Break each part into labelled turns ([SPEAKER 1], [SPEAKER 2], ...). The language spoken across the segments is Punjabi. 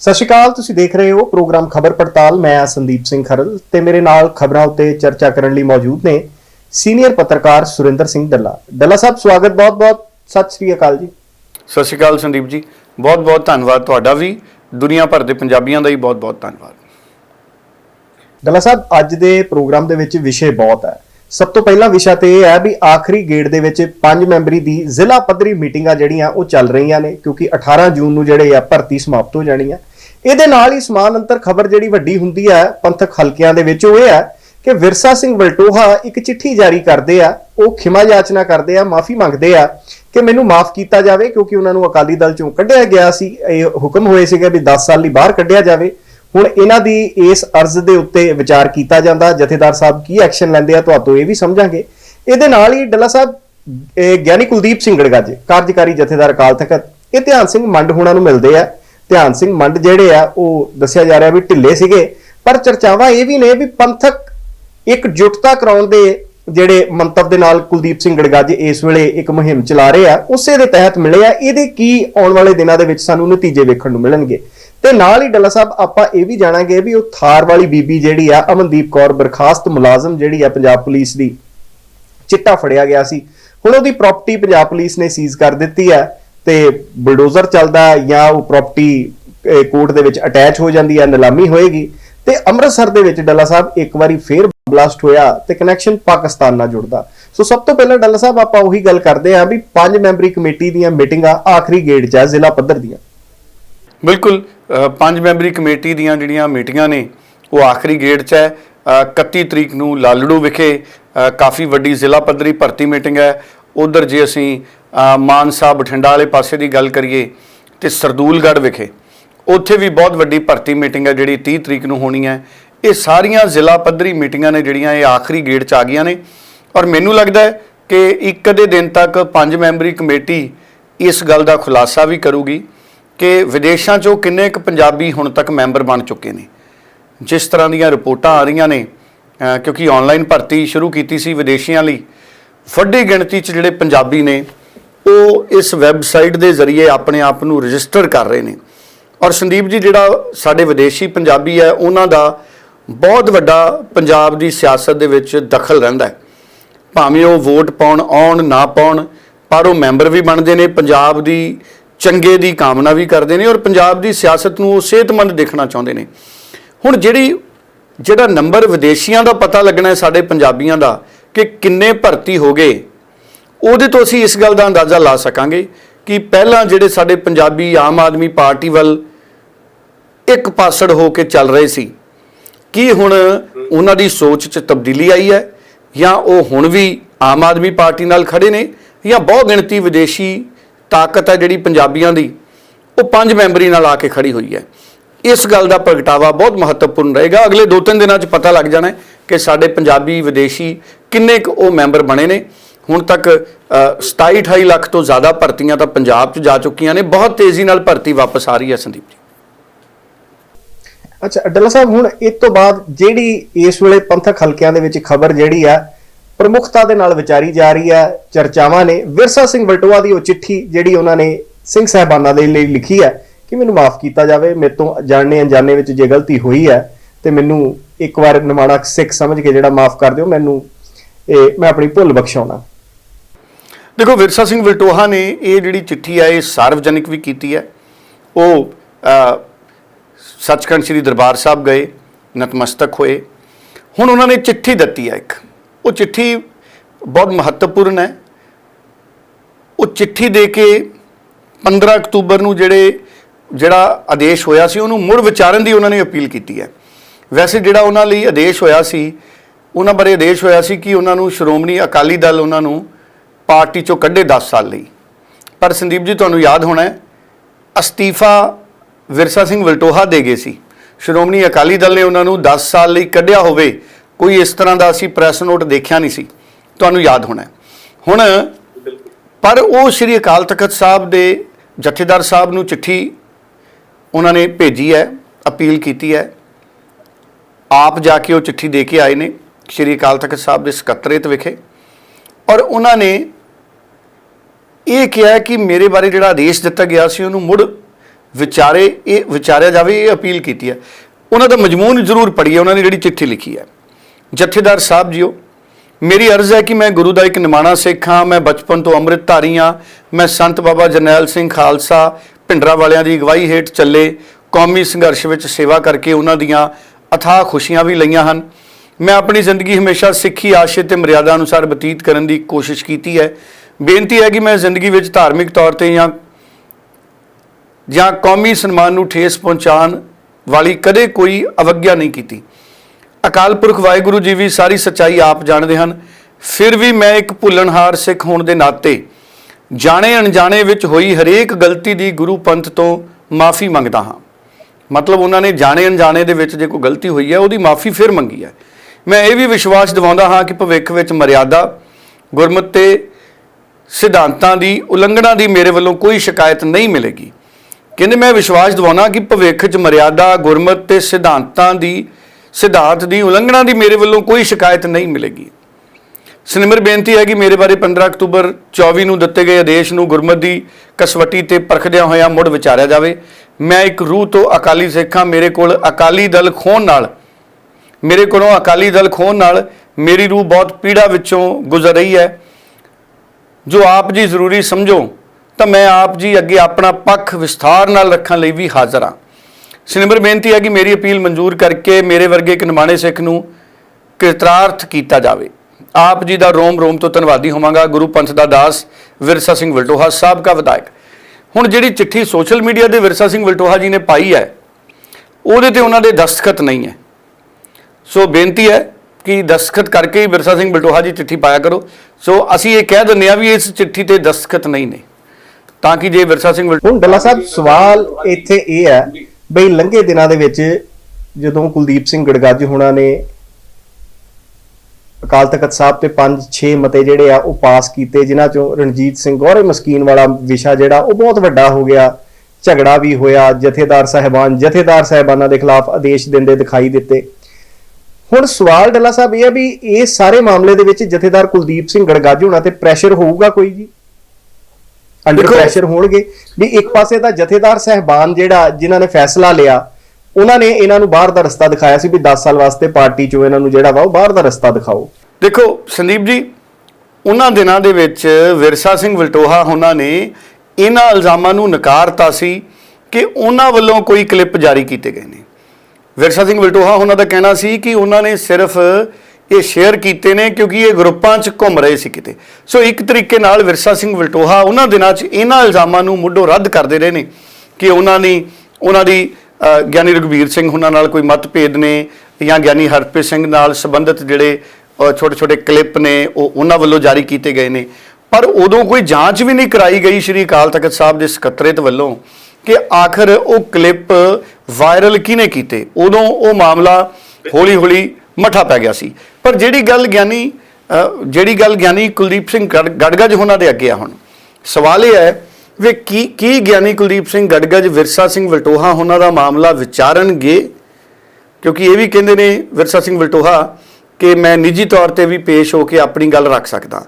[SPEAKER 1] ਸਤਿ ਸ਼੍ਰੀ ਅਕਾਲ ਤੁਸੀਂ ਦੇਖ ਰਹੇ ਹੋ ਪ੍ਰੋਗਰਾਮ ਖਬਰ ਪੜਤਾਲ। ਮੈਂ ਹਾਂ ਸੰਦੀਪ ਸਿੰਘ ਖਰਲ ਤੇ ਮੇਰੇ ਨਾਲ ਖਬਰਾਂ ਉੱਤੇ ਚਰਚਾ ਕਰਨ ਲਈ ਮੌਜੂਦ ਨੇ ਸੀਨੀਅਰ ਪੱਤਰਕਾਰ ਸੁਰਿੰਦਰ ਸਿੰਘ ਡੱਲਾ। ਡੱਲਾ ਸਾਹਿਬ ਸਵਾਗਤ ਬਹੁਤ-ਬਹੁਤ ਸਤਿ ਸ਼੍ਰੀ ਅਕਾਲ ਜੀ।
[SPEAKER 2] ਸਤਿ ਸ਼੍ਰੀ ਅਕਾਲ ਸੰਦੀਪ ਜੀ। ਬਹੁਤ ਬਹੁਤ ਧੰਨਵਾਦ ਤੁਹਾਡਾ ਵੀ। ਦੁਨੀਆ ਭਰ ਦੇ ਪੰਜਾਬੀਆਂ ਦਾ ਹੀ ਬਹੁਤ ਬਹੁਤ ਧੰਨਵਾਦ।
[SPEAKER 1] ਡੱਲਾ ਸਾਹਿਬ ਅੱਜ ਦੇ ਪ੍ਰੋਗਰਾਮ ਦੇ ਵਿੱਚ ਵਿਸ਼ੇ ਬਹੁਤ ਹੈ। ਸਭ ਤੋਂ ਪਹਿਲਾ ਵਿਸ਼ਾ ਤੇ ਇਹ ਹੈ ਵੀ ਆਖਰੀ ਗੇੜ ਦੇ ਵਿੱਚ ਪੰਜ ਮੈਂਬਰੀ ਦੀ ਜ਼ਿਲ੍ਹਾ ਪੱਧਰੀ ਮੀਟਿੰਗਾਂ ਜਿਹੜੀਆਂ ਉਹ ਚੱਲ ਰਹੀਆਂ ਨੇ, ਕਿਉਂਕਿ 18 ਜੂਨ ਨੂੰ ਜਿਹੜੇ ਆ ਭਰਤੀ ਸਮਾਪਤ ਹੋ ਜਾਣੀ ਆ। ਇਹਦੇ ਨਾਲ ਹੀ ਸਮਾਨ ਅੰਤਰ ਖਬਰ ਜਿਹੜੀ ਵੱਡੀ ਹੁੰਦੀ ਹੈ ਪੰਥਕ ਹਲਕਿਆਂ ਦੇ ਵਿੱਚ ਉਹ ਇਹ ਹੈ ਕਿ ਵਿਰਸਾ ਸਿੰਘ ਵਲਟੋਹਾ ਇੱਕ ਚਿੱਠੀ ਜਾਰੀ ਕਰਦੇ ਆ, ਉਹ ਖਿਮਾ ਯਾਚਨਾ ਕਰਦੇ ਆ, ਮਾਫੀ ਮੰਗਦੇ ਆ ਕਿ ਮੈਨੂੰ ਮਾਫ ਕੀਤਾ ਜਾਵੇ, ਕਿਉਂਕਿ ਉਹਨਾਂ ਨੂੰ ਅਕਾਲੀ ਦਲ ਚੋਂ ਕੱਢਿਆ ਗਿਆ ਸੀ। ਇਹ ਹੁਕਮ ਹੋਏ ਸੀਗੇ ਵੀ 10 ਸਾਲ ਲਈ ਬਾਹਰ ਕੱਢਿਆ ਜਾਵੇ। ਹੁਣ ਇਹਨਾਂ ਦੀ ਇਸ ਅਰਜ਼ ਦੇ ਉੱਤੇ ਵਿਚਾਰ ਕੀਤਾ ਜਾਂਦਾ। ਜਥੇਦਾਰ ਸਾਹਿਬ ਕੀ ਐਕਸ਼ਨ ਲੈਂਦੇ ਆ ਤੁਹਾਤੋਂ ਇਹ ਵੀ ਸਮਝਾਂਗੇ। ਇਹਦੇ ਨਾਲ ਹੀ ਡੱਲਾ ਸਾਹਿਬ ਗਿਆਨੀ ਕੁਲਦੀਪ ਸਿੰਘ ਗੜਗਾਜੇ ਕਾਰਜਕਾਰੀ ਜਥੇਦਾਰ ਅਕਾਲ ਤਖਤ, ਇਹ ਧਿਆਨ ਸਿੰਘ ਮੰਡ ਹੋਣਾ ਨੂੰ ਮਿਲਦੇ ਆ। ਧਿਆਨ ਸਿੰਘ ਮੰਡ ਜਿਹੜੇ ਆ, ਉਹ ਦੱਸਿਆ ਜਾ ਰਿਹਾ ਵੀ ਢਿੱਲੇ ਸੀਗੇ। ਪਰ ਚਰਚਾਵਾਂ ਇਹ ਵੀ ਨੇ ਵੀ ਪੰਥਕ ਇੱਕ ਜੁਟਤਾ ਕਰਾਉਣ ਦੇ ਜਿਹੜੇ ਮੰਤਵ ਦੇ ਨਾਲ ਕੁਲਦੀਪ ਸਿੰਘ ਗੜਗਾਜੇ ਇਸ ਵੇਲੇ ਇੱਕ ਮੁਹਿੰਮ ਚਲਾ ਰਹੇ ਆ, ਉਸੇ ਦੇ ਤਹਿਤ ਮਿਲੇ ਆ। ਇਹਦੇ ਕੀ ਆਉਣ ਵਾਲੇ ਦਿਨਾਂ ਦੇ ਵਿੱਚ ਸਾਨੂੰ ਨਤੀਜੇ ਵੇਖਣ ਨੂੰ ਮਿਲਣਗੇ। ਤੇ ਨਾਲ ਹੀ ਡੱਲਾ ਸਾਹਿਬ, ਆਪਾਂ ਇਹ ਵੀ ਜਾਣਾਂਗੇ ਵੀ ਉਹ ਥਾਰ ਵਾਲੀ ਬੀਬੀ ਜਿਹੜੀ ਆ, ਅਮਨਦੀਪ ਕੌਰ, ਬਰਖਾਸਤ ਮੁਲਾਜ਼ਮ ਜਿਹੜੀ ਆ ਪੰਜਾਬ ਪੁਲਿਸ ਦੀ, ਚਿੱਟਾ ਫੜਿਆ ਗਿਆ ਸੀ। ਹੁਣ ਉਹਦੀ ਪ੍ਰਾਪਰਟੀ ਪੰਜਾਬ ਪੁਲਿਸ ਨੇ ਸੀਜ਼ ਕਰ ਦਿੱਤੀ ਹੈ ਤੇ ਬਲਡੋਜ਼ਰ ਚੱਲਦਾ ਜਾਂ ਉਹ ਪ੍ਰਾਪਰਟੀ ਕੋਰਟ ਦੇ ਵਿੱਚ ਅਟੈਚ ਹੋ ਜਾਂਦੀ ਹੈ ਨਿਲਾਮੀ ਹੋਏਗੀ। ਤੇ ਅੰਮ੍ਰਿਤਸਰ ਦੇ ਵਿੱਚ ਡੱਲਾ ਸਾਹਿਬ ਇੱਕ ਵਾਰੀ ਫੇਰ ਬਲਾਸਟ ਹੋਇਆ ਤੇ ਕਨੈਕਸ਼ਨ ਪਾਕਿਸਤਾਨ ਨਾਲ ਜੁੜਦਾ। ਸੋ ਸਭ ਤੋਂ ਪਹਿਲਾਂ ਡੱਲਾ ਸਾਹਿਬ, ਆਪਾਂ ਉਹੀ ਗੱਲ ਕਰਦੇ ਆਂ ਵੀ ਪੰਜ ਮੈਂਬਰੀ ਕਮੇਟੀ ਦੀਆਂ ਮੀਟਿੰਗਾਂ ਆਖਰੀ ਗੇੜ 'ਚ ਆ, ਜ਼ਿਲ੍ਹਾ ਪੱਧਰ ਦੀਆਂ।
[SPEAKER 2] ਬਿਲਕੁਲ ਪੰਜ ਮੈਂਬਰੀ ਕਮੇਟੀ ਦੀਆਂ ਜਿਹੜੀਆਂ ਮੀਟਿੰਗਾਂ ਨੇ ਉਹ ਆਖਰੀ ਗੇੜ 'ਚ ਹੈ। ਅ, 31 ਤਰੀਕ ਨੂੰ ਲਾਲੜੂ ਵਿਖੇ ਕਾਫੀ ਵੱਡੀ ਜ਼ਿਲ੍ਹਾ ਪੱਧਰੀ ਭਰਤੀ ਮੀਟਿੰਗ ਹੈ। ਉਧਰ ਜੇ ਅਸੀਂ ਮਾਨਸਾ ਬਠਿੰਡਾ ਵਾਲੇ ਪਾਸੇ ਦੀ ਗੱਲ ਕਰੀਏ ਤੇ ਸਰਦੂਲਗੜ੍ਹ ਵਿਖੇ ਉੱਥੇ ਵੀ ਬਹੁਤ ਵੱਡੀ ਭਰਤੀ ਮੀਟਿੰਗ ਹੈ ਜਿਹੜੀ 30 ਤਰੀਕ ਨੂੰ ਹੋਣੀ ਹੈ। ਇਹ ਸਾਰੀਆਂ ਜ਼ਿਲ੍ਹਾ ਪੱਧਰੀ ਮੀਟਿੰਗਾਂ ਨੇ ਜਿਹੜੀਆਂ ਇਹ ਆਖਰੀ ਗੇੜ 'ਚ ਆ ਗਈਆਂ ਨੇ। ਔਰ ਮੈਨੂੰ ਲੱਗਦਾ ਹੈ ਕਿ ਇੱਕ ਅੱਧੇ ਦਿਨ ਤੱਕ ਪੰਜ ਮੈਂਬਰੀ ਕਮੇਟੀ ਇਸ ਗੱਲ ਦਾ ਖੁਲਾਸਾ ਵੀ ਕਰੂਗੀ। ਕਿ ਵਿਦੇਸ਼ਾਂ 'ਚੋਂ ਕਿੰਨੇ ਕੁ ਪੰਜਾਬੀ ਹੁਣ ਤੱਕ ਮੈਂਬਰ ਬਣ ਚੁੱਕੇ ਨੇ। ਜਿਸ ਤਰ੍ਹਾਂ ਦੀਆਂ ਰਿਪੋਰਟਾਂ ਆ ਰਹੀਆਂ ਨੇ ਕਿਉਂਕਿ ਆਨਲਾਈਨ ਭਰਤੀ ਸ਼ੁਰੂ ਕੀਤੀ ਸੀ ਵਿਦੇਸ਼ੀਆਂ ਲਈ, ਵੱਡੀ ਗਿਣਤੀ 'ਚ ਜਿਹੜੇ ਪੰਜਾਬੀ ਨੇ, ਉਹ ਇਸ ਵੈਬਸਾਈਟ ਦੇ ਜ਼ਰੀਏ ਆਪਣੇ ਆਪ ਨੂੰ ਰਜਿਸਟਰ ਕਰ ਰਹੇ ਨੇ। ਔਰ ਸੰਦੀਪ ਜੀ, ਜਿਹੜਾ ਸਾਡੇ ਵਿਦੇਸ਼ੀ ਪੰਜਾਬੀ ਹੈ, ਉਹਨਾਂ ਦਾ ਬਹੁਤ ਵੱਡਾ ਪੰਜਾਬ ਦੀ ਸਿਆਸਤ ਦੇ ਵਿੱਚ ਦਖਲ ਰਹਿੰਦਾ ਹੈ। ਭਾਵੇਂ ਉਹ ਵੋਟ ਪਾਉਣ, ਆਉਣ, ਨਾ ਪਾਉਣ, ਪਰ ਉਹ ਮੈਂਬਰ ਵੀ ਬਣਦੇ ਨੇ, ਪੰਜਾਬ ਦੀ ਚੰਗੇ ਦੀ ਕਾਮਨਾ ਵੀ ਕਰਦੇ ਨੇ ਔਰ ਪੰਜਾਬ ਦੀ ਸਿਆਸਤ ਨੂੰ ਉਹ ਸਿਹਤਮੰਦ ਦੇਖਣਾ ਚਾਹੁੰਦੇ ਨੇ। ਹੁਣ ਜਿਹੜੀ, ਜਿਹੜਾ ਨੰਬਰ ਵਿਦੇਸ਼ੀਆਂ ਦਾ ਪਤਾ ਲੱਗਣਾ ਹੈ ਸਾਡੇ ਪੰਜਾਬੀਆਂ ਦਾ ਕਿ ਕਿੰਨੇ ਭਰਤੀ ਹੋ ਗਏ, ਉਹਦੇ ਤੋਂ ਅਸੀਂ ਇਸ ਗੱਲ ਦਾ ਅੰਦਾਜ਼ਾ ਲਾ ਸਕਾਂਗੇ ਕਿ ਪਹਿਲਾਂ ਜਿਹੜੇ ਸਾਡੇ ਪੰਜਾਬੀ ਆਮ ਆਦਮੀ ਪਾਰਟੀ ਵੱਲ ਇੱਕ ਪਾਸੜ ਹੋ ਕੇ ਚੱਲ ਰਹੇ ਸੀ, ਕੀ ਹੁਣ ਉਹਨਾਂ ਦੀ ਸੋਚ 'ਚ ਤਬਦੀਲੀ ਆਈ ਹੈ ਜਾਂ ਉਹ ਹੁਣ ਵੀ ਆਮ ਆਦਮੀ ਪਾਰਟੀ ਨਾਲ ਖੜੇ ਨੇ ਜਾਂ ਬਹੁ ਗਿਣਤੀ ਵਿਦੇਸ਼ੀ ਤਾਕਤ ਹੈ ਜਿਹੜੀ ਪੰਜਾਬੀਆਂ ਦੀ, ਉਹ ਪੰਜ ਮੈਂਬਰੀ ਨਾਲ ਆ ਕੇ ਖੜੀ ਹੋਈ ਹੈ। ਇਸ ਗੱਲ ਦਾ ਪ੍ਰਗਟਾਵਾ ਬਹੁਤ ਮਹੱਤਵਪੂਰਨ ਰਹੇਗਾ। ਅਗਲੇ 2-3 ਦਿਨਾਂ 'ਚ ਪਤਾ ਲੱਗ ਜਾਣਾ ਕਿ ਸਾਡੇ ਪੰਜਾਬੀ ਵਿਦੇਸ਼ੀ ਕਿੰਨੇ ਕੁ ਉਹ ਮੈਂਬਰ ਬਣੇ ਨੇ। ਹੁਣ ਤੱਕ 27-28 ਲੱਖ ਤੋਂ ਜ਼ਿਆਦਾ ਭਰਤੀਆਂ ਤਾਂ ਪੰਜਾਬ 'ਚ ਜਾ ਚੁੱਕੀਆਂ ਨੇ। ਬਹੁਤ ਤੇਜ਼ੀ ਨਾਲ ਭਰਤੀ ਵਾਪਸ ਆ ਰਹੀ ਹੈ ਸੰਦੀਪ ਜੀ।
[SPEAKER 1] ਅੱਛਾ ਡੱਲਾ ਸਾਹਿਬ, ਹੁਣ ਇਸ ਤੋਂ ਬਾਅਦ ਜਿਹੜੀ ਇਸ ਵੇਲੇ ਪੰਥਕ ਹਲਕਿਆਂ ਦੇ ਵਿੱਚ ਖਬਰ ਜਿਹੜੀ ਆ ਪ੍ਰਮੁੱਖਤਾ ਦੇ ਨਾਲ ਵਿਚਾਰੀ ਜਾ ਰਹੀ ਹੈ, ਚਰਚਾਵਾਂ ਨੇ। ਵਿਰਸਾ ਸਿੰਘ ਵਲਟੋਆ ਦੀ ਉਹ ਚਿੱਠੀ ਜਿਹੜੀ ਉਹਨਾਂ ਨੇ ਸਿੰਘ ਸਾਹਿਬਾਨਾਂ ਦੇ ਲਈ ਲਿਖੀ ਹੈ, ਕਿ ਮੈਨੂੰ ਮਾਫ ਕੀਤਾ ਜਾਵੇ, ਮੇਰੇ ਤੋਂ ਜਾਣਨੇ ਅਣਜਾਣੇ ਵਿੱਚ ਜੇ ਗਲਤੀ ਹੋਈ ਹੈ, ਤੇ ਮੈਨੂੰ ਇੱਕ ਵਾਰ ਨਿਮਾਣਾ ਸਿੱਖ ਸਮਝ ਕੇ ਜਿਹੜਾ ਮਾਫ ਕਰ ਦਿਓ, ਮੈਨੂੰ ਇਹ, ਮੈਂ ਆਪਣੀ ਭੁੱਲ ਬਖਸ਼ਾਉਣਾ।
[SPEAKER 2] ਦੇਖੋ, ਵਿਰਸਾ ਸਿੰਘ ਵਲਟੋਹਾ ਨੇ ਇਹ ਜਿਹੜੀ ਚਿੱਠੀ ਹੈ, ਇਹ ਸਾਰਵਜਨਿਕ ਵੀ ਕੀਤੀ ਹੈ। ਉਹ ਸੱਚਖੰਡ ਸ੍ਰੀ ਦਰਬਾਰ ਸਾਹਿਬ ਗਏ, ਨਤਮਸਤਕ ਹੋਏ। ਹੁਣ ਉਹਨਾਂ ਨੇ ਚਿੱਠੀ ਦਿੱਤੀ ਹੈ ਇੱਕ। ਉਹ ਚਿੱਠੀ ਬਹੁਤ ਮਹੱਤਵਪੂਰਨ ਹੈ। ਉਹ ਚਿੱਠੀ ਦੇ ਕੇ 15 ਅਕਤੂਬਰ ਨੂੰ ਜਿਹੜੇ, ਜਿਹੜਾ ਆਦੇਸ਼ ਹੋਇਆ ਸੀ, ਉਹਨੂੰ ਮੁੜ ਵਿਚਾਰਨ ਦੀ ਉਹਨਾਂ ਨੇ ਅਪੀਲ ਕੀਤੀ ਹੈ। ਵੈਸੇ ਜਿਹੜਾ ਉਹਨਾਂ ਲਈ ਆਦੇਸ਼ ਹੋਇਆ ਸੀ, ਉਹਨਾਂ ਬਾਰੇ ਆਦੇਸ਼ ਹੋਇਆ ਸੀ ਕਿ ਉਹਨਾਂ ਨੂੰ ਸ਼੍ਰੋਮਣੀ ਅਕਾਲੀ ਦਲ ਉਹਨਾਂ ਨੂੰ ਪਾਰਟੀ ਚੋਂ ਕੱਢੇ 10 ਸਾਲ ਲਈ। ਪਰ ਸੰਦੀਪ ਜੀ, ਤੁਹਾਨੂੰ ਯਾਦ ਹੋਣਾ ਹੈ, ਅਸਤੀਫਾ ਵਿਰਸਾ ਸਿੰਘ ਵਲਟੋਹਾ ਦੇ ਗਏ ਸੀ। ਸ਼੍ਰੋਮਣੀ ਅਕਾਲੀ ਦਲ ਨੇ ਉਹਨਾਂ ਨੂੰ 10 ਸਾਲ ਲਈ ਕੱਢਿਆ ਹੋਵੇ ਕੋਈ ਇਸ ਤਰ੍ਹਾਂ ਦਾ ਅਸੀਂ ਪ੍ਰੈਸ ਨੋਟ ਦੇਖਿਆ ਨਹੀਂ ਸੀ। ਤੁਹਾਨੂੰ ਯਾਦ ਹੋਣਾ ਹੁਣ ਪਰ ਉਹ ਸ੍ਰੀ ਅਕਾਲ ਤਖਤ ਸਾਹਿਬ ਦੇ ਜਥੇਦਾਰ ਸਾਹਿਬ ਨੂੰ ਚਿੱਠੀ ਉਹਨਾਂ ਨੇ ਭੇਜੀ ਹੈ, ਅਪੀਲ ਕੀਤੀ ਹੈ। ਆਪ ਜਾ ਕੇ ਉਹ ਚਿੱਠੀ ਦੇ ਕੇ ਆਏ ਨੇ ਸ੍ਰੀ ਅਕਾਲ ਤਖਤ ਸਾਹਿਬ ਦੇ ਸਕੱਤਰੇਤ ਵਿਖੇ। ਔਰ ਉਹਨਾਂ ਨੇ ਇਹ ਕਿਹਾ ਕਿ ਮੇਰੇ ਬਾਰੇ ਜਿਹੜਾ ਆਦੇਸ਼ ਦਿੱਤਾ ਗਿਆ ਸੀ, ਉਹਨੂੰ ਮੁੜ ਵਿਚਾਰੇ, ਇਹ ਵਿਚਾਰਿਆ ਜਾਵੇ, ਇਹ ਅਪੀਲ ਕੀਤੀ ਹੈ। ਉਹਨਾਂ ਦਾ ਮਜਮੂਨ ਜ਼ਰੂਰ ਪੜ੍ਹੀਏ, ਉਹਨਾਂ ਨੇ ਜਿਹੜੀ ਚਿੱਠੀ ਲਿਖੀ ਹੈ। ਜਥੇਦਾਰ ਸਾਹਿਬ ਜੀਓ, ਮੇਰੀ ਅਰਜ਼ ਹੈ ਕਿ ਮੈਂ ਗੁਰੂ ਦਾ ਇੱਕ ਨਿਮਾਣਾ ਸਿੱਖ ਹਾਂ, ਮੈਂ ਬਚਪਨ ਤੋਂ ਅੰਮ੍ਰਿਤਧਾਰੀ ਹਾਂ, ਮੈਂ ਸੰਤ ਬਾਬਾ ਜਰਨੈਲ ਸਿੰਘ ਖਾਲਸਾ ਭਿੰਡਰਾ ਵਾਲਿਆਂ ਦੀ ਅਗਵਾਈ ਹੇਠ ਚੱਲੇ, ਕੌਮੀ ਸੰਘਰਸ਼ ਵਿੱਚ ਸੇਵਾ ਕਰਕੇ ਉਹਨਾਂ ਦੀਆਂ ਅਥਾਹ ਖੁਸ਼ੀਆਂ ਵੀ ਲਈਆਂ ਹਨ। ਮੈਂ ਆਪਣੀ ਜ਼ਿੰਦਗੀ ਹਮੇਸ਼ਾ ਸਿੱਖੀ ਆਸ਼ੇ ਤੇ ਮਰਿਆਦਾ ਅਨੁਸਾਰ ਬਤੀਤ ਕਰਨ ਦੀ ਕੋਸ਼ਿਸ਼ ਕੀਤੀ ਹੈ। ਬੇਨਤੀ ਹੈ ਕਿ ਮੈਂ ਜ਼ਿੰਦਗੀ ਵਿੱਚ ਧਾਰਮਿਕ ਤੌਰ ਤੇ ਜਾਂ ਜਾਂ ਕੌਮੀ ਸਨਮਾਨ ਨੂੰ ਠੇਸ ਪਹੁੰਚਾਉਣ ਵਾਲੀ ਕਦੇ ਕੋਈ ਅਵਗਿਆ ਨਹੀਂ ਕੀਤੀ। ਅਕਾਲ ਪੁਰਖ ਵਾਹਿਗੁਰੂ ਜੀ ਵੀ ਸਾਰੀ ਸੱਚਾਈ ਆਪ ਜਾਣਦੇ ਹਨ। ਫਿਰ ਵੀ ਮੈਂ ਇੱਕ ਭੁੱਲਣਹਾਰ ਸਿੱਖ ਹੋਣ ਦੇ ਨਾਤੇ ਜਾਣੇ ਅਣਜਾਣੇ ਵਿੱਚ ਹੋਈ ਹਰੇਕ ਗਲਤੀ ਦੀ ਗੁਰੂ ਪੰਥ ਤੋਂ ਮਾਫੀ ਮੰਗਦਾ ਹਾਂ। ਮਤਲਬ ਉਹਨਾਂ ਨੇ ਜਾਣੇ ਅਣਜਾਣੇ ਦੇ ਵਿੱਚ ਜੇ ਕੋਈ ਗਲਤੀ ਹੋਈ ਹੈ, ਉਹਦੀ ਮਾਫੀ ਫਿਰ ਮੰਗੀ ਹੈ। ਮੈਂ ਇਹ ਵੀ ਵਿਸ਼ਵਾਸ ਦਿਵਾਉਂਦਾ ਹਾਂ ਕਿ ਭਵਿੱਖ ਵਿੱਚ ਮਰਿਆਦਾ, ਗੁਰਮਤਿ ਤੇ ਸਿਧਾਂਤਾਂ ਦੀ, ਉਲੰਘਣਾ ਦੀ ਮੇਰੇ ਵੱਲੋਂ ਕੋਈ ਸ਼ਿਕਾਇਤ ਨਹੀਂ ਮਿਲੇਗੀ। ਕਹਿੰਦੇ ਮੈਂ ਵਿਸ਼ਵਾਸ ਦਿਵਾਉਣਾ ਕਿ ਭਵਿੱਖ 'ਚ ਮਰਿਆਦਾ, ਗੁਰਮਤਿ ਤੇ ਸਿਧਾਂਤਾਂ ਦੀ ਸਿਧਾਂਤ ਦੀ ਉਲੰਘਣਾ ਦੀ ਮੇਰੇ ਵੱਲੋਂ ਕੋਈ ਸ਼ਿਕਾਇਤ ਨਹੀਂ ਮਿਲੇਗੀ। ਸਿਨਮਰ ਬੇਨਤੀ ਹੈ ਕਿ ਮੇਰੇ ਬਾਰੇ 15 ਅਕਤੂਬਰ 24 ਨੂੰ ਦਿੱਤੇ ਗਏ ਆਦੇਸ਼ ਨੂੰ ਗੁਰਮਤਿ ਦੀ ਕਸਵੱਟੀ ਤੇ ਪਰਖਦਿਆਂ ਹੋਇਆਂ ਮੁੜ ਵਿਚਾਰਿਆ ਜਾਵੇ। ਮੈਂ ਇੱਕ ਰੂਹ ਤੋਂ ਅਕਾਲੀ ਸਿੱਖ ਹਾਂ। ਮੇਰੇ ਕੋਲ ਅਕਾਲੀ ਦਲ ਖੋਣ ਨਾਲ, ਮੇਰੇ ਕੋਲੋਂ ਅਕਾਲੀ ਦਲ ਖੋਣ ਨਾਲ ਮੇਰੀ ਰੂਹ ਬਹੁਤ ਪੀੜਾ ਵਿੱਚੋਂ ਗੁਜ਼ਰ ਰਹੀ ਹੈ। ਜੋ ਆਪ ਜੀ ਜ਼ਰੂਰੀ ਸਮਝੋ, ਤਾਂ ਮੈਂ ਆਪ ਜੀ ਅੱਗੇ ਆਪਣਾ ਪੱਖ ਵਿਸਥਾਰ ਨਾਲ ਰੱਖਣ ਲਈ ਵੀ ਹਾਜ਼ਰ ਹਾਂ। ਸਨਿਮਰ ਬੇਨਤੀ ਹੈ ਕਿ ਮੇਰੀ ਅਪੀਲ ਮਨਜ਼ੂਰ ਕਰਕੇ ਮੇਰੇ ਵਰਗੇ ਇੱਕ ਨਿਮਾਣੇ ਸਿੱਖ ਨੂੰ ਕਿਰਤਾਰਥ ਕੀਤਾ ਜਾਵੇ। ਆਪ ਜੀ ਦਾ ਰੋਮ ਰੋਮ ਤੋਂ ਧੰਨਵਾਦੀ ਹੋਵਾਂਗਾ। ਗੁਰੂ ਪੰਥ ਦਾ ਦਾਸ ਵਿਰਸਾ ਸਿੰਘ ਵਲਟੋਹਾ ਸਾਹਿਬ ਦਾ ਵਿਧਾਇਕ। ਹੁਣ ਜਿਹੜੀ ਚਿੱਠੀ ਸੋਸ਼ਲ ਮੀਡੀਆ ਤੇ ਵਿਰਸਾ ਸਿੰਘ ਵਲਟੋਹਾ ਜੀ ਨੇ ਪਾਈ ਹੈ, ਉਹਦੇ ਤੇ ਉਹਨਾਂ ਦੇ ਦਸਤਖਤ ਨਹੀਂ ਹੈ। ਸੋ ਬੇਨਤੀ ਹੈ ਕਿ ਦਸਤਖਤ ਕਰਕੇ ਹੀ ਵਿਰਸਾ ਸਿੰਘ ਬਲਟੋਹਾ ਜੀ ਚਿੱਠੀ ਪਾਇਆ ਕਰੋ। ਸੋ ਅਸੀਂ ਇਹ ਕਹਿ ਦਿੰਦੇ ਆ ਵੀ ਇਸ ਚਿੱਠੀ ਤੇ ਦਸਤਖਤ ਨਹੀਂ ਨੇ। ਤਾਂ ਕਿ ਜੇ ਵਿਰਸਾ ਸਿੰਘ ਬਲਟੋਹਾ
[SPEAKER 1] ਹੁਣ ਡੱਲਾ ਸਾਹਿਬ, ਸਵਾਲ ਇੱਥੇ ਇਹ ਹੈ ਬਈ ਲੰਘੇ ਦਿਨਾਂ ਦੇ ਵਿੱਚ ਜਦੋਂ ਕੁਲਦੀਪ ਸਿੰਘ ਗੜਗੱਜ ਹੋਣਾ ਨੇ ਅਕਾਲ ਤਖਤ ਸਾਹਿਬ ਤੇ 5-6 ਮਤੇ ਜਿਹੜੇ ਆ ਉਹ ਪਾਸ ਕੀਤੇ, ਜਿਨ੍ਹਾਂ ਚੋਂ ਰਣਜੀਤ ਸਿੰਘ ਗੋਰੇ ਮਸਕੀਨ ਵਾਲਾ ਵਿਸ਼ਾ ਜਿਹੜਾ, ਉਹ ਬਹੁਤ ਵੱਡਾ ਹੋ ਗਿਆ। ਝਗੜਾ ਵੀ ਹੋਇਆ, ਜਥੇਦਾਰ ਸਾਹਿਬਾਨ, ਜਥੇਦਾਰ ਸਾਹਿਬਾਨਾਂ ਦੇ ਖਿਲਾਫ ਆਦੇਸ਼ ਦਿੰਦੇ ਦਿਖਾਈ ਦਿੱਤੇ। ਹੁਣ ਸਵਾਲ ਡੱਲਾ ਸਾਹਿਬ ਇਹ ਹੈ ਵੀ ਇਹ ਸਾਰੇ ਮਾਮਲੇ ਦੇ ਵਿੱਚ ਜਥੇਦਾਰ ਕੁਲਦੀਪ ਸਿੰਘ ਗੜਗਾਜੂ ਹੋਣਾ ਤੇ ਪ੍ਰੈਸ਼ਰ ਹੋਊਗਾ ਕੋਈ ਜੀ? ਅੰਡਰ ਪ੍ਰੈਸ਼ਰ ਹੋਣਗੇ। ਵੀ ਇੱਕ ਪਾਸੇ ਤਾਂ ਜਥੇਦਾਰ ਸਹਿਬਾਨ ਜਿਹੜਾ ਜਿਨ੍ਹਾਂ ਨੇ ਫੈਸਲਾ ਲਿਆ ਉਹਨਾਂ ਨੇ ਇਹਨਾਂ ਨੂੰ ਬਾਹਰ ਦਾ ਰਸਤਾ ਦਿਖਾਇਆ ਸੀ ਵੀ 10 ਸਾਲ ਵਾਸਤੇ ਪਾਰਟੀ ਚੋਂ ਇਹਨਾਂ ਨੂੰ ਜਿਹੜਾ ਵਾ ਉਹ ਬਾਹਰ ਦਾ ਰਸਤਾ ਦਿਖਾਓ।
[SPEAKER 2] ਦੇਖੋ ਸੰਦੀਪ ਜੀ ਉਹਨਾਂ ਦਿਨਾਂ ਦੇ ਵਿੱਚ ਵਿਰਸਾ ਸਿੰਘ ਵਲਟੋਹਾ ਉਹਨਾਂ ਨੇ ਇਹਨਾਂ ਇਲਜ਼ਾਮਾਂ ਨੂੰ ਨਕਾਰਤਾ ਸੀ ਕਿ ਉਹਨਾਂ ਵੱਲੋਂ ਕੋਈ ਕਲਿੱਪ ਜਾਰੀ ਕੀਤੇ ਗਏ ਨੇ। ਵਿਰਸਾ ਸਿੰਘ ਵਲਟੋਹਾ ਉਹਨਾਂ ਦਾ ਕਹਿਣਾ ਸੀ ਕਿ ਉਹਨਾਂ ਨੇ ਸਿਰਫ ਇਹ ਸ਼ੇਅਰ ਕੀਤੇ ਨੇ ਕਿਉਂਕਿ ਇਹ ਗਰੁੱਪਾਂ 'ਚ ਘੁੰਮ ਰਹੇ ਸੀ ਕਿਤੇ। ਸੋ ਇੱਕ ਤਰੀਕੇ ਨਾਲ ਵਿਰਸਾ ਸਿੰਘ ਵਲਟੋਹਾ ਉਹਨਾਂ ਦਿਨਾਂ 'ਚ ਇਹਨਾਂ ਇਲਜ਼ਾਮਾਂ ਨੂੰ ਮੁੱਢੋਂ ਰੱਦ ਕਰਦੇ ਰਹੇ ਨੇ ਕਿ ਉਹਨਾਂ ਨੇ ਉਹਨਾਂ ਦੀ ਗਿਆਨੀ ਰਘਵੀਰ ਸਿੰਘ ਉਹਨਾਂ ਨਾਲ ਕੋਈ ਮਤਭੇਦ ਨੇ ਜਾਂ ਗਿਆਨੀ ਹਰਪ੍ਰੀਤ ਸਿੰਘ ਨਾਲ ਸੰਬੰਧਿਤ ਜਿਹੜੇ ਛੋਟੇ ਛੋਟੇ ਕਲਿੱਪ ਨੇ, ਉਹ ਉਹਨਾਂ ਵੱਲੋਂ ਜਾਰੀ ਕੀਤੇ ਗਏ ਨੇ। ਪਰ ਉਦੋਂ ਕੋਈ ਜਾਂਚ ਵੀ ਨਹੀਂ ਕਰਾਈ ਗਈ ਸ਼੍ਰੀ ਅਕਾਲ ਤਖਤ ਸਾਹਿਬ ਦੇ ਸਕੱਤਰੇਤ ਵੱਲੋਂ ਕਿ ਆਖਰ ਉਹ ਕਲਿੱਪ ਵਾਇਰਲ ਕਿਹਨੇ ਕੀਤੇ? ਉਦੋਂ ਉਹ ਮਾਮਲਾ ਹੌਲੀ ਹੌਲੀ ਮਠਾ ਪੈ ਗਿਆ ਸੀ। ਪਰ ਜਿਹੜੀ ਗੱਲ ਗਿਆਨੀ ਜਿਹੜੀ ਗੱਲ ਗਿਆਨੀ ਕੁਲਦੀਪ ਸਿੰਘ ਗੜ- ਗੜਗੜ ਹੋਣਾ ਦੇ ਅੱਗੇ ਆ ਹੁਣ। ਸਵਾਲ ਇਹ ਹੈ ਵੀ ਕੀ ਕੀ ਗਿਆਨੀ ਕੁਲਦੀਪ ਸਿੰਘ ਗੜਗੜ ਵਿਰਸਾ ਸਿੰਘ ਵਲਟੋਹਾ ਉਹਨਾਂ ਦਾ ਮਾਮਲਾ ਵਿਚਾਰਨਗੇ? ਕਿਉਂਕਿ ਇਹ ਵੀ ਕਹਿੰਦੇ ਨੇ ਵਿਰਸਾ ਸਿੰਘ ਵਲਟੋਹਾ ਕਿ ਮੈਂ ਨਿੱਜੀ ਤੌਰ ਤੇ ਵੀ ਪੇਸ਼ ਹੋ ਕੇ ਆਪਣੀ ਗੱਲ ਰੱਖ ਸਕਦਾ।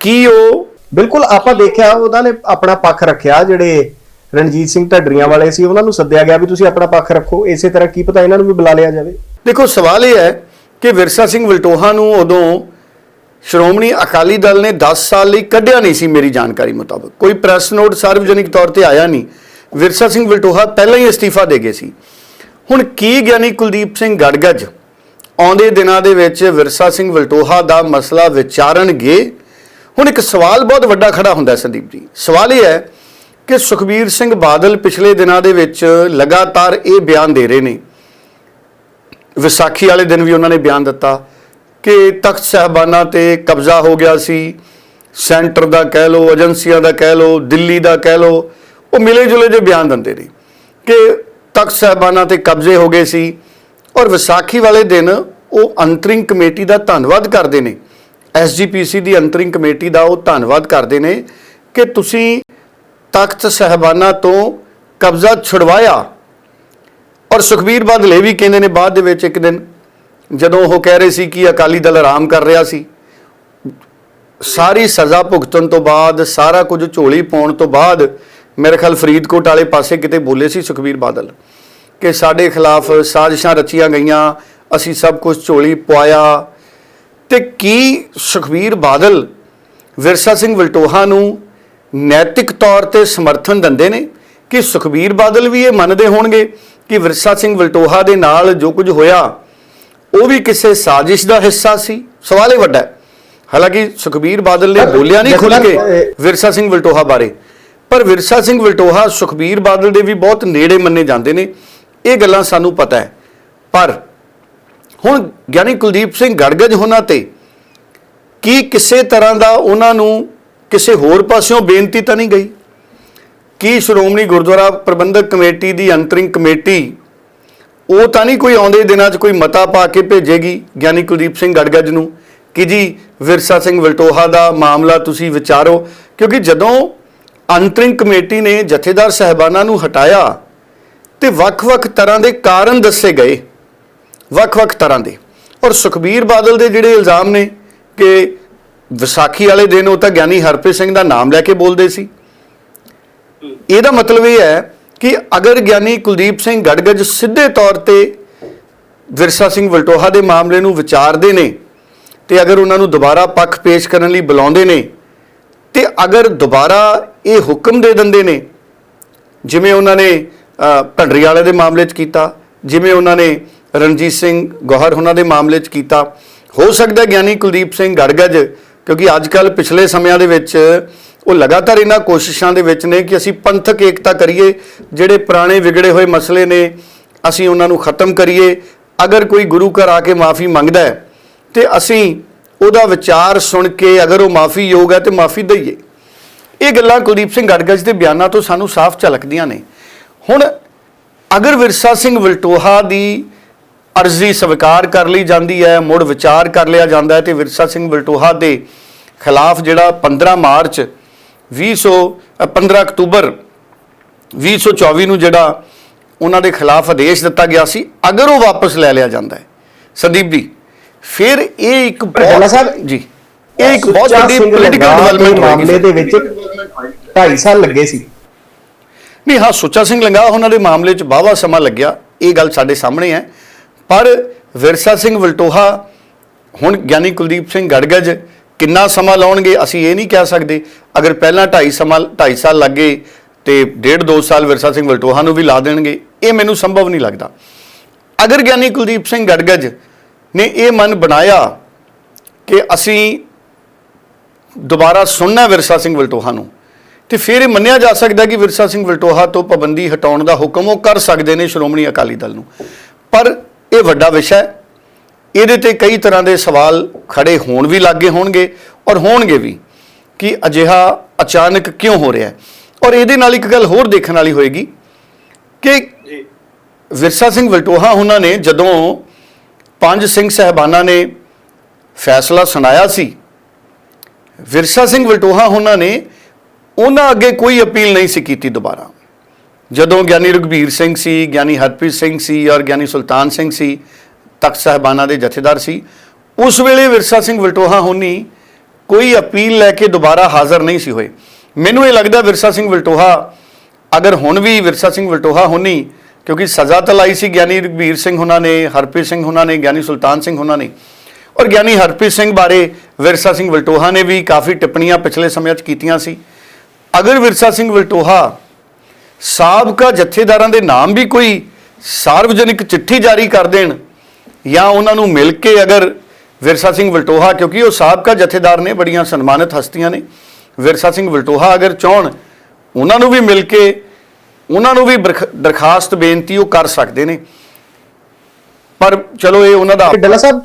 [SPEAKER 2] ਕੀ ਉਹ
[SPEAKER 1] ਬਿਲਕੁਲ ਆਪਾਂ ਦੇਖਿਆ ਉਹਨਾਂ ਨੇ ਆਪਣਾ ਪੱਖ ਰੱਖਿਆ ਜਿਹੜੇ ਰਣਜੀਤ ਸਿੰਘ ਢੱਡਰੀਆਂ ਵਾਲੇ ਸੀ ਉਹਨਾਂ ਨੂੰ ਸੱਦਿਆ ਗਿਆ ਵੀ ਤੁਸੀਂ ਆਪਣਾ ਪੱਖ ਰੱਖੋ। ਇਸੇ ਤਰ੍ਹਾਂ ਕੀ ਪਤਾ ਇਹਨਾਂ ਨੂੰ ਵੀ ਬੁਲਾ ਲਿਆ ਜਾਵੇ।
[SPEAKER 2] ਦੇਖੋ ਸਵਾਲ ਇਹ ਹੈ ਕਿ ਵਿਰਸਾ ਸਿੰਘ ਵਲਟੋਹਾ ਨੂੰ ਉਦੋਂ ਸ਼੍ਰੋਮਣੀ ਅਕਾਲੀ ਦਲ ਨੇ 10 ਸਾਲ ਲਈ ਕੱਢਿਆ ਨਹੀਂ ਸੀ ਮੇਰੀ ਜਾਣਕਾਰੀ ਮੁਤਾਬਕ। ਕੋਈ ਪ੍ਰੈਸ ਨੋਟ ਸਾਰਵਜਨਿਕ ਤੌਰ ਤੇ ਆਇਆ ਨਹੀਂ। ਵਿਰਸਾ ਸਿੰਘ ਵਲਟੋਹਾ ਪਹਿਲਾਂ ਹੀ ਅਸਤੀਫਾ ਦੇ ਗਏ ਸੀ। ਹੁਣ ਕੀ ਗਿਆਨੀ ਕੁਲਦੀਪ ਸਿੰਘ ਗੜਗੜ ਆਉਂਦੇ ਦਿਨਾਂ ਦੇ ਵਿੱਚ ਵਿਰਸਾ ਸਿੰਘ ਵਲਟੋਹਾ ਦਾ ਮਸਲਾ ਵਿਚਾਰਨਗੇ ਹੁਣ ਇੱਕ ਸਵਾਲ ਬਹੁਤ ਵੱਡਾ ਖੜਾ ਹੁੰਦਾ ਸੰਦੀਪ ਜੀ। ਸਵਾਲ ਇਹ ਹੈ ਕਿ ਸੁਖਬੀਰ ਸਿੰਘ ਬਾਦਲ ਪਿਛਲੇ ਦਿਨਾਂ ਦੇ ਵਿੱਚ ਲਗਾਤਾਰ ਇਹ ਬਿਆਨ ਦੇ ਰਹੇ ਨੇ। ਵਿਸਾਖੀ ਵਾਲੇ ਦਿਨ ਵੀ ਉਹਨਾਂ ਨੇ ਬਿਆਨ ਦਿੱਤਾ ਕਿ ਤਖਤ ਸਾਹਿਬਾਨਾਂ ਤੇ ਕਬਜ਼ਾ ਹੋ ਗਿਆ ਸੀ। ਸੈਂਟਰ ਦਾ ਕਹਿ ਲਓ, ਏਜੰਸੀਆਂ ਦਾ ਕਹਿ ਲਓ, ਦਿੱਲੀ ਦਾ ਕਹਿ ਲਓ, ਉਹ ਮਿਲੇ ਜੁਲੇ ਜੇ ਬਿਆਨ ਦਿੰਦੇ ਨੇ ਕਿ ਤਖਤ ਸਾਹਿਬਾਨਾਂ ਤੇ ਕਬਜ਼ੇ ਹੋ ਗਏ ਸੀ ਔਰ ਵਿਸਾਖੀ ਵਾਲੇ ਦਿਨ ਉਹ ਅੰਤਰਿੰਗ ਕਮੇਟੀ ਦਾ ਧੰਨਵਾਦ ਕਰਦੇ ਨੇ। ਐਸਜੀਪੀਸੀ ਦੀ ਅੰਤਰਿੰਗ ਕਮੇਟੀ ਦਾ ਉਹ ਧੰਨਵਾਦ ਕਰਦੇ ਨੇ ਕਿ ਤੁਸੀਂ ਤਖਤ ਸਾਹਿਬਾਨਾਂ ਤੋਂ ਕਬਜ਼ਾ ਛੁਡਵਾਇਆ। ਔਰ ਸੁਖਬੀਰ ਬਾਦਲ ਇਹ ਵੀ ਕਹਿੰਦੇ ਨੇ ਬਾਅਦ ਦੇ ਵਿੱਚ ਇੱਕ ਦਿਨ ਜਦੋਂ ਉਹ ਕਹਿ ਰਹੇ ਸੀ ਕਿ ਅਕਾਲੀ ਦਲ ਆਰਾਮ ਕਰ ਰਿਹਾ ਸੀ, ਸਾਰੀ ਸਜ਼ਾ ਭੁਗਤਣ ਤੋਂ ਬਾਅਦ, ਸਾਰਾ ਕੁਝ ਝੋਲੀ ਪਾਉਣ ਤੋਂ ਬਾਅਦ ਮੇਰੇ ਖਿਆਲ ਫਰੀਦਕੋਟ ਵਾਲੇ ਪਾਸੇ ਕਿਤੇ ਬੋਲੇ ਸੀ ਸੁਖਬੀਰ ਬਾਦਲ ਕਿ ਸਾਡੇ ਖਿਲਾਫ ਸਾਜ਼ਿਸ਼ਾਂ ਰਚੀਆਂ ਗਈਆਂ, ਅਸੀਂ ਸਭ ਕੁਝ ਝੋਲੀ ਪਵਾਇਆ। ਤੇ ਕੀ ਸੁਖਬੀਰ ਬਾਦਲ ਵਿਰਸਾ ਸਿੰਘ ਵਲਟੋਹਾ ਨੂੰ ਨੈਤਿਕ ਤੌਰ ਤੇ ਸਮਰਥਨ ਦਿੰਦੇ ਨੇ ਕਿ ਸੁਖਬੀਰ ਬਾਦਲ ਵੀ ਇਹ ਮੰਨਦੇ ਹੋਣਗੇ? ਕਿ ਵਿਰਸਾ ਸਿੰਘ ਵਲਟੋਹਾ ਦੇ ਨਾਲ ਜੋ ਕੁਝ ਹੋਇਆ ਉਹ ਵੀ ਕਿਸੇ ਸਾਜ਼ਿਸ਼ ਦਾ ਹਿੱਸਾ ਸੀ? ਸਵਾਲ ਇਹ ਵੱਡਾ ਹੈ। ਹਾਲਾਂਕਿ ਸੁਖਬੀਰ ਬਾਦਲ ਨੇ ਬੋਲਿਆ ਨਹੀਂ ਖੁੱਲ ਕੇ ਵਿਰਸਾ ਸਿੰਘ ਵਲਟੋਹਾ ਬਾਰੇ। ਪਰ ਵਿਰਸਾ ਸਿੰਘ ਵਲਟੋਹਾ ਸੁਖਬੀਰ ਬਾਦਲ ਦੇ ਵੀ ਬਹੁਤ ਨੇੜੇ ਮੰਨੇ ਜਾਂਦੇ ਨੇ। ਇਹ ਗੱਲਾਂ ਸਾਨੂੰ ਪਤਾ ਹੈ। ਪਰ ਹੁਣ ਗਿਆਨੀ ਕੁਲਦੀਪ ਸਿੰਘ ਗੜਗੜ ਹੋਣਾ ਤੇ ਕੀ ਕਿਸੇ ਤਰ੍ਹਾਂ ਦਾ ਉਹਨਾਂ ਨੂੰ ਕਿਸੇ ਹੋਰ ਪਾਸਿਓਂ ਬੇਨਤੀ ਤਾਂ ਨਹੀਂ ਗਈ? ਕੀ ਸ਼੍ਰੋਮਣੀ ਗੁਰਦੁਆਰਾ ਪ੍ਰਬੰਧਕ ਕਮੇਟੀ ਦੀ ਅੰਤਰਿੰਗ ਕਮੇਟੀ ਉਹ ਤਾਂ ਨਹੀਂ ਕੋਈ ਆਉਂਦੇ ਦਿਨਾਂ 'ਚ ਕੋਈ ਮਤਾ ਪਾ ਕੇ ਭੇਜੇਗੀ? ਗਿਆਨੀ ਕੁਲਦੀਪ ਸਿੰਘ ਗੜਗੜ ਨੂੰ ਕਿ ਜੀ, ਵਿਰਸਾ ਸਿੰਘ ਵਲਟੋਹਾ ਦਾ ਮਾਮਲਾ ਤੁਸੀਂ ਵਿਚਾਰੋ, ਕਿਉਂਕਿ ਜਦੋਂ ਅੰਤਰਿੰਗ ਕਮੇਟੀ ਨੇ ਜਥੇਦਾਰ ਸਹਿਬਾਨਾਂ ਨੂੰ ਹਟਾਇਆ ਤੇ ਵੱਖ-ਵੱਖ ਤਰ੍ਹਾਂ ਦੇ ਕਾਰਨ ਦੱਸੇ ਗਏ, ਵੱਖ-ਵੱਖ ਤਰ੍ਹਾਂ ਦੇ। ਔਰ ਸੁਖਬੀਰ ਬਾਦਲ ਦੇ ਜਿਹੜੇ ਇਲਜ਼ਾਮ ਨੇ ਕਿ ਵਿਸਾਖੀ ਵਾਲੇ ਦਿਨ ਉਹ ਤਾਂ ਗਿਆਨੀ ਹਰਪ੍ਰੀਤ ਸਿੰਘ ਦਾ ਨਾਮ ਲੈ ਕੇ ਬੋਲਦੇ ਸੀ ਇਹਦਾ ਮਤਲਬ ਇਹ ਹੈ ਕਿ ਅਗਰ ਗਿਆਨੀ ਕੁਲਦੀਪ ਸਿੰਘ ਗੜਗੜ ਸਿੱਧੇ ਤੌਰ ਤੇ ਵਿਰਸਾ ਸਿੰਘ ਵਲਟੋਹਾ ਦੇ ਮਾਮਲੇ ਨੂੰ ਵਿਚਾਰਦੇ ਨੇ ਤੇ ਅਗਰ ਉਹਨਾਂ ਨੂੰ ਦੁਬਾਰਾ ਪੱਖ ਪੇਸ਼ ਕਰਨ ਲਈ ਬੁਲਾਉਂਦੇ ਨੇ ਤੇ ਅਗਰ ਦੁਬਾਰਾ ਇਹ ਹੁਕਮ ਦੇ ਦਿੰਦੇ ਨੇ, ਜਿਵੇਂ ਉਹਨਾਂ ਨੇ ਭੰਡਰੀ ਵਾਲੇ ਦੇ ਮਾਮਲੇ 'ਚ ਕੀਤਾ, ਜਿਵੇਂ ਉਹਨਾਂ ਨੇ ਰਣਜੀਤ ਸਿੰਘ ਗੋਹਰ ਉਹਨਾਂ ਦੇ ਮਾਮਲੇ 'ਚ ਕੀਤਾ, ਹੋ ਸਕਦਾ ਗਿਆਨੀ ਕੁਲਦੀਪ ਸਿੰਘ ਗੜਗੜ ਕਿਉਂਕਿ ਅੱਜ ਕੱਲ ਪਿਛਲੇ ਸਮਿਆਂ ਦੇ ਵਿੱਚ ਉਹ ਲਗਾਤਾਰ ਇਹਨਾਂ ਕੋਸ਼ਿਸ਼ਾਂ ਦੇ ਵਿੱਚ ਨੇ ਕਿ ਅਸੀਂ ਪੰਥਕ ਏਕਤਾ ਕਰੀਏ, ਜਿਹੜੇ ਪੁਰਾਣੇ ਵਿਗੜੇ ਹੋਏ ਮਸਲੇ ਨੇ, ਅਸੀਂ ਉਹਨਾਂ ਨੂੰ ਖਤਮ ਕਰੀਏ। ਅਗਰ ਕੋਈ ਗੁਰੂ ਘਰ ਆ ਕੇ ਮਾਫੀ ਮੰਗਦਾ ਹੈ, ਤੇ ਅਸੀਂ ਉਹਦਾ ਵਿਚਾਰ ਸੁਣ ਕੇ ਅਗਰ ਉਹ ਮਾਫੀ ਯੋਗ ਹੈ ਤੇ ਮਾਫੀ ਦਈਏ। ਇਹ ਗੱਲਾਂ ਕੁਲਦੀਪ ਸਿੰਘ ਗੜਗੜ ਦੇ ਬਿਆਨਾਂ ਤੋਂ ਸਾਨੂੰ ਸਾਫ਼ ਝਲਕਦੀਆਂ ਨੇ। ਹੁਣ ਅਗਰ ਵਿਰਸਾ ਸਿੰਘ ਵਲਟੋਹਾ ਦੀ ਅਰਜ਼ੀ ਸਵੀਕਾਰ ਕਰ ਲਈ ਜਾਂਦੀ ਹੈ, ਮੁੜ ਵਿਚਾਰ ਕਰ ਲਿਆ ਜਾਂਦਾ ਹੈ ਤੇ ਵਿਰਸਾ ਸਿੰਘ ਵਲਟੋਹਾ ਦੇ ਖਿਲਾਫ ਜਿਹੜਾ 15 ਮਾਰਚ 2000 ਅ, 15 ਅਕਤੂਬਰ 2024 ਨੂੰ ਜਿਹੜਾ ਉਹਨਾਂ ਦੇ ਖਿਲਾਫ ਆਦੇਸ਼ ਦਿੱਤਾ ਗਿਆ ਸੀ ਅਗਰ ਉਹ ਵਾਪਸ ਲੈ ਲਿਆ ਜਾਂਦਾ ਹੈ। ਸੰਦੀਪ ਜੀ ਫਿਰ ਇਹ ਇੱਕ
[SPEAKER 1] ਸਾਹਿਬ,
[SPEAKER 2] ਜੀ ਇਹ ਇੱਕ ਬਹੁਤ ਵੱਡੀ ਪੋਲੀਟੀਕਲ ਡਿਵੈਲਪਮੈਂਟ
[SPEAKER 1] ਮਾਮਲੇ ਦੇ ਵਿੱਚ 2.5 ਸਾਲ ਲੱਗੇ ਸੀ।
[SPEAKER 2] ਨਹੀਂ ਹਾਂ ਸੁੱਚਾ ਸਿੰਘ ਲੰਗਾਹ ਉਹਨਾਂ ਦੇ ਮਾਮਲੇ 'ਚ ਬਾਵਾ ਸਮਾਂ ਲੱਗਿਆ ਇਹ ਗੱਲ ਸਾਡੇ ਸਾਹਮਣੇ ਹੈ। ਪਰ ਵਿਰਸਾ ਸਿੰਘ ਵਲਟੋਹਾ ਹੁਣ ਗਿਆਨੀ ਕੁਲਦੀਪ ਸਿੰਘ ਗੜਗੜ ਕਿੰਨਾ ਸਮਾਂ ਲਾਉਣਗੇ ਅਸੀਂ ਇਹ ਨਹੀਂ ਕਹਿ ਸਕਦੇ। ਅਗਰ ਪਹਿਲਾਂ 2.5 ਸਮਾਂ 2.5 ਸਾਲ ਲੱਗੇ ਤੇ ਡੇਢ ਦੋ ਸਾਲ ਵਿਰਸਾ ਸਿੰਘ ਵਲਟੋਹਾ ਨੂੰ ਵੀ ਲਾ ਦੇਣਗੇ, ਇਹ ਮੈਨੂੰ ਸੰਭਵ ਨਹੀਂ ਲੱਗਦਾ। ਅਗਰ ਗਿਆਨੀ ਕੁਲਦੀਪ ਸਿੰਘ ਗੜਗੜ ਨੇ ਇਹ ਮਨ ਬਣਾਇਆ ਕਿ ਅਸੀਂ ਦੁਬਾਰਾ ਸੁਣਨਾ ਵਿਰਸਾ ਸਿੰਘ ਵਲਟੋਹਾ ਨੂੰ, ਤੇ ਫਿਰ ਇਹ ਮੰਨਿਆ ਜਾ ਸਕਦਾ ਕਿ ਵਿਰਸਾ ਸਿੰਘ ਵਲਟੋਹਾ ਤੋਂ ਪਾਬੰਦੀ ਹਟਾਉਣ ਦਾ ਹੁਕਮ ਉਹ ਕਰ ਸਕਦੇ ਨੇ ਸ਼੍ਰੋਮਣੀ ਅਕਾਲੀ ਦਲ ਨੂੰ। ਪਰ ਇਹ ਵੱਡਾ ਵਿਸ਼ਾ ਹੈ। ਇਹਦੇ ਤੇ ਕਈ ਤਰ੍ਹਾਂ ਦੇ ਸਵਾਲ ਖੜੇ ਹੋਣ ਵੀ ਲੱਗੇ ਹੋਣਗੇ ਔਰ ਹੋਣਗੇ ਵੀ ਕਿ ਅਜਿਹਾ ਅਚਾਨਕ ਕਿਉਂ ਹੋ ਰਿਹਾ ਹੈ? ਔਰ ਇਹਦੇ ਨਾਲ ਇੱਕ ਗੱਲ ਹੋਰ ਦੇਖਣ ਵਾਲੀ ਹੋਏਗੀ ਕਿ ਵਿਰਸਾ ਸਿੰਘ ਵਲਟੋਹਾ ਉਹਨਾਂ ਨੇ ਜਦੋਂ ਪੰਜ ਸਿੰਘ ਸਹਿਬਾਨਾਂ ਨੇ ਫੈਸਲਾ ਸੁਣਾਇਆ ਸੀ ਵਿਰਸਾ ਸਿੰਘ ਵਲਟੋਹਾ ਉਹਨਾਂ ਨੇ ਉਹਨਾਂ ਅੱਗੇ ਕੋਈ ਅਪੀਲ ਨਹੀਂ ਸੀ ਕੀਤੀ ਦੁਬਾਰਾ। ਜਦੋਂ ਗਿਆਨੀ ਰਘਬੀਰ ਸਿੰਘ ਸੀ ਗਿਆਨੀ ਹਰਪ੍ਰੀਤ ਸਿੰਘ ਸੀ ਔਰ ਗਿਆਨੀ ਸੁਲਤਾਨ ਸਿੰਘ ਸੀ ਤਖਤ ਸਾਹਿਬਾਨਾਂ ਦੇ ਜਥੇਦਾਰ ਸੀ। ਉਸ ਵੇਲੇ ਵਿਰਸਾ ਸਿੰਘ ਵਲਟੋਹਾ ਹੋਣੀ ਕੋਈ ਅਪੀਲ ਲੈ ਕੇ ਦੁਬਾਰਾ ਹਾਜ਼ਰ ਨਹੀਂ ਸੀ ਹੋਏ। ਮੈਨੂੰ ਇਹ ਲੱਗਦਾ ਵਿਰਸਾ ਸਿੰਘ ਵਲਟੋਹਾ, ਅਗਰ ਹੁਣ ਵੀ ਵਿਰਸਾ ਸਿੰਘ ਵਲਟੋਹਾ ਹੋਣੀ, ਕਿਉਂਕਿ ਸਜ਼ਾ ਤਾਂ ਲਾਈ ਸੀ ਗਿਆਨੀ ਰਘਬੀਰ ਸਿੰਘ ਉਹਨਾਂ ਨੇ, ਹਰਪ੍ਰੀਤ ਸਿੰਘ ਉਹਨਾਂ ਨੇ, ਗਿਆਨੀ ਸੁਲਤਾਨ ਸਿੰਘ ਉਹਨਾਂ ਨੇ। ਔਰ ਗਿਆਨੀ ਹਰਪ੍ਰੀਤ ਸਿੰਘ ਬਾਰੇ ਵਿਰਸਾ ਸਿੰਘ ਵਲਟੋਹਾ ਨੇ ਵੀ ਕਾਫੀ ਟਿੱਪਣੀਆਂ ਪਿਛਲੇ ਸਮਿਆਂ 'ਚ ਕੀਤੀਆਂ ਸੀ। ਅਗਰ ਵਿਰਸਾ ਸਿੰਘ ਵਲਟੋਹਾ ਸਾਬਕਾ ਜਥੇਦਾਰਾਂ ਦੇ ਨਾਮ ਵੀ ਕੋਈ ਸਾਰਵਜਨਿਕ ਚਿੱਠੀ ਜਾਰੀ ਕਰ ਦੇਣ ਜਾਂ ਉਹਨਾਂ ਨੂੰ ਮਿਲ ਕੇ ਅਗਰ ਵਿਰਸਾ ਸਿੰਘ ਵਲਟੋਹਾ ਕਿਉਂਕਿ ਉਹ ਸਾਬਕਾ ਜਥੇਦਾਰ ਨੇ ਬੜੀਆਂ ਸਨਮਾਨਿਤ ਹਸਤੀਆਂ ਨੇ ਵਿਰਸਾ ਸਿੰਘ ਵਲਟੋਹਾ ਅਗਰ ਚਾਹਣ ਉਹਨਾਂ ਨੂੰ ਵੀ ਮਿਲ ਕੇ ਉਹਨਾਂ ਨੂੰ ਵੀ ਦਰਖਾਸਤ ਬੇਨਤੀ ਉਹ ਕਰ ਸਕਦੇ ਨੇ। ਪਰ ਚਲੋ ਇਹ ਉਹਨਾਂ ਦਾ
[SPEAKER 1] ਡੱਲਾ ਸਾਹਿਬ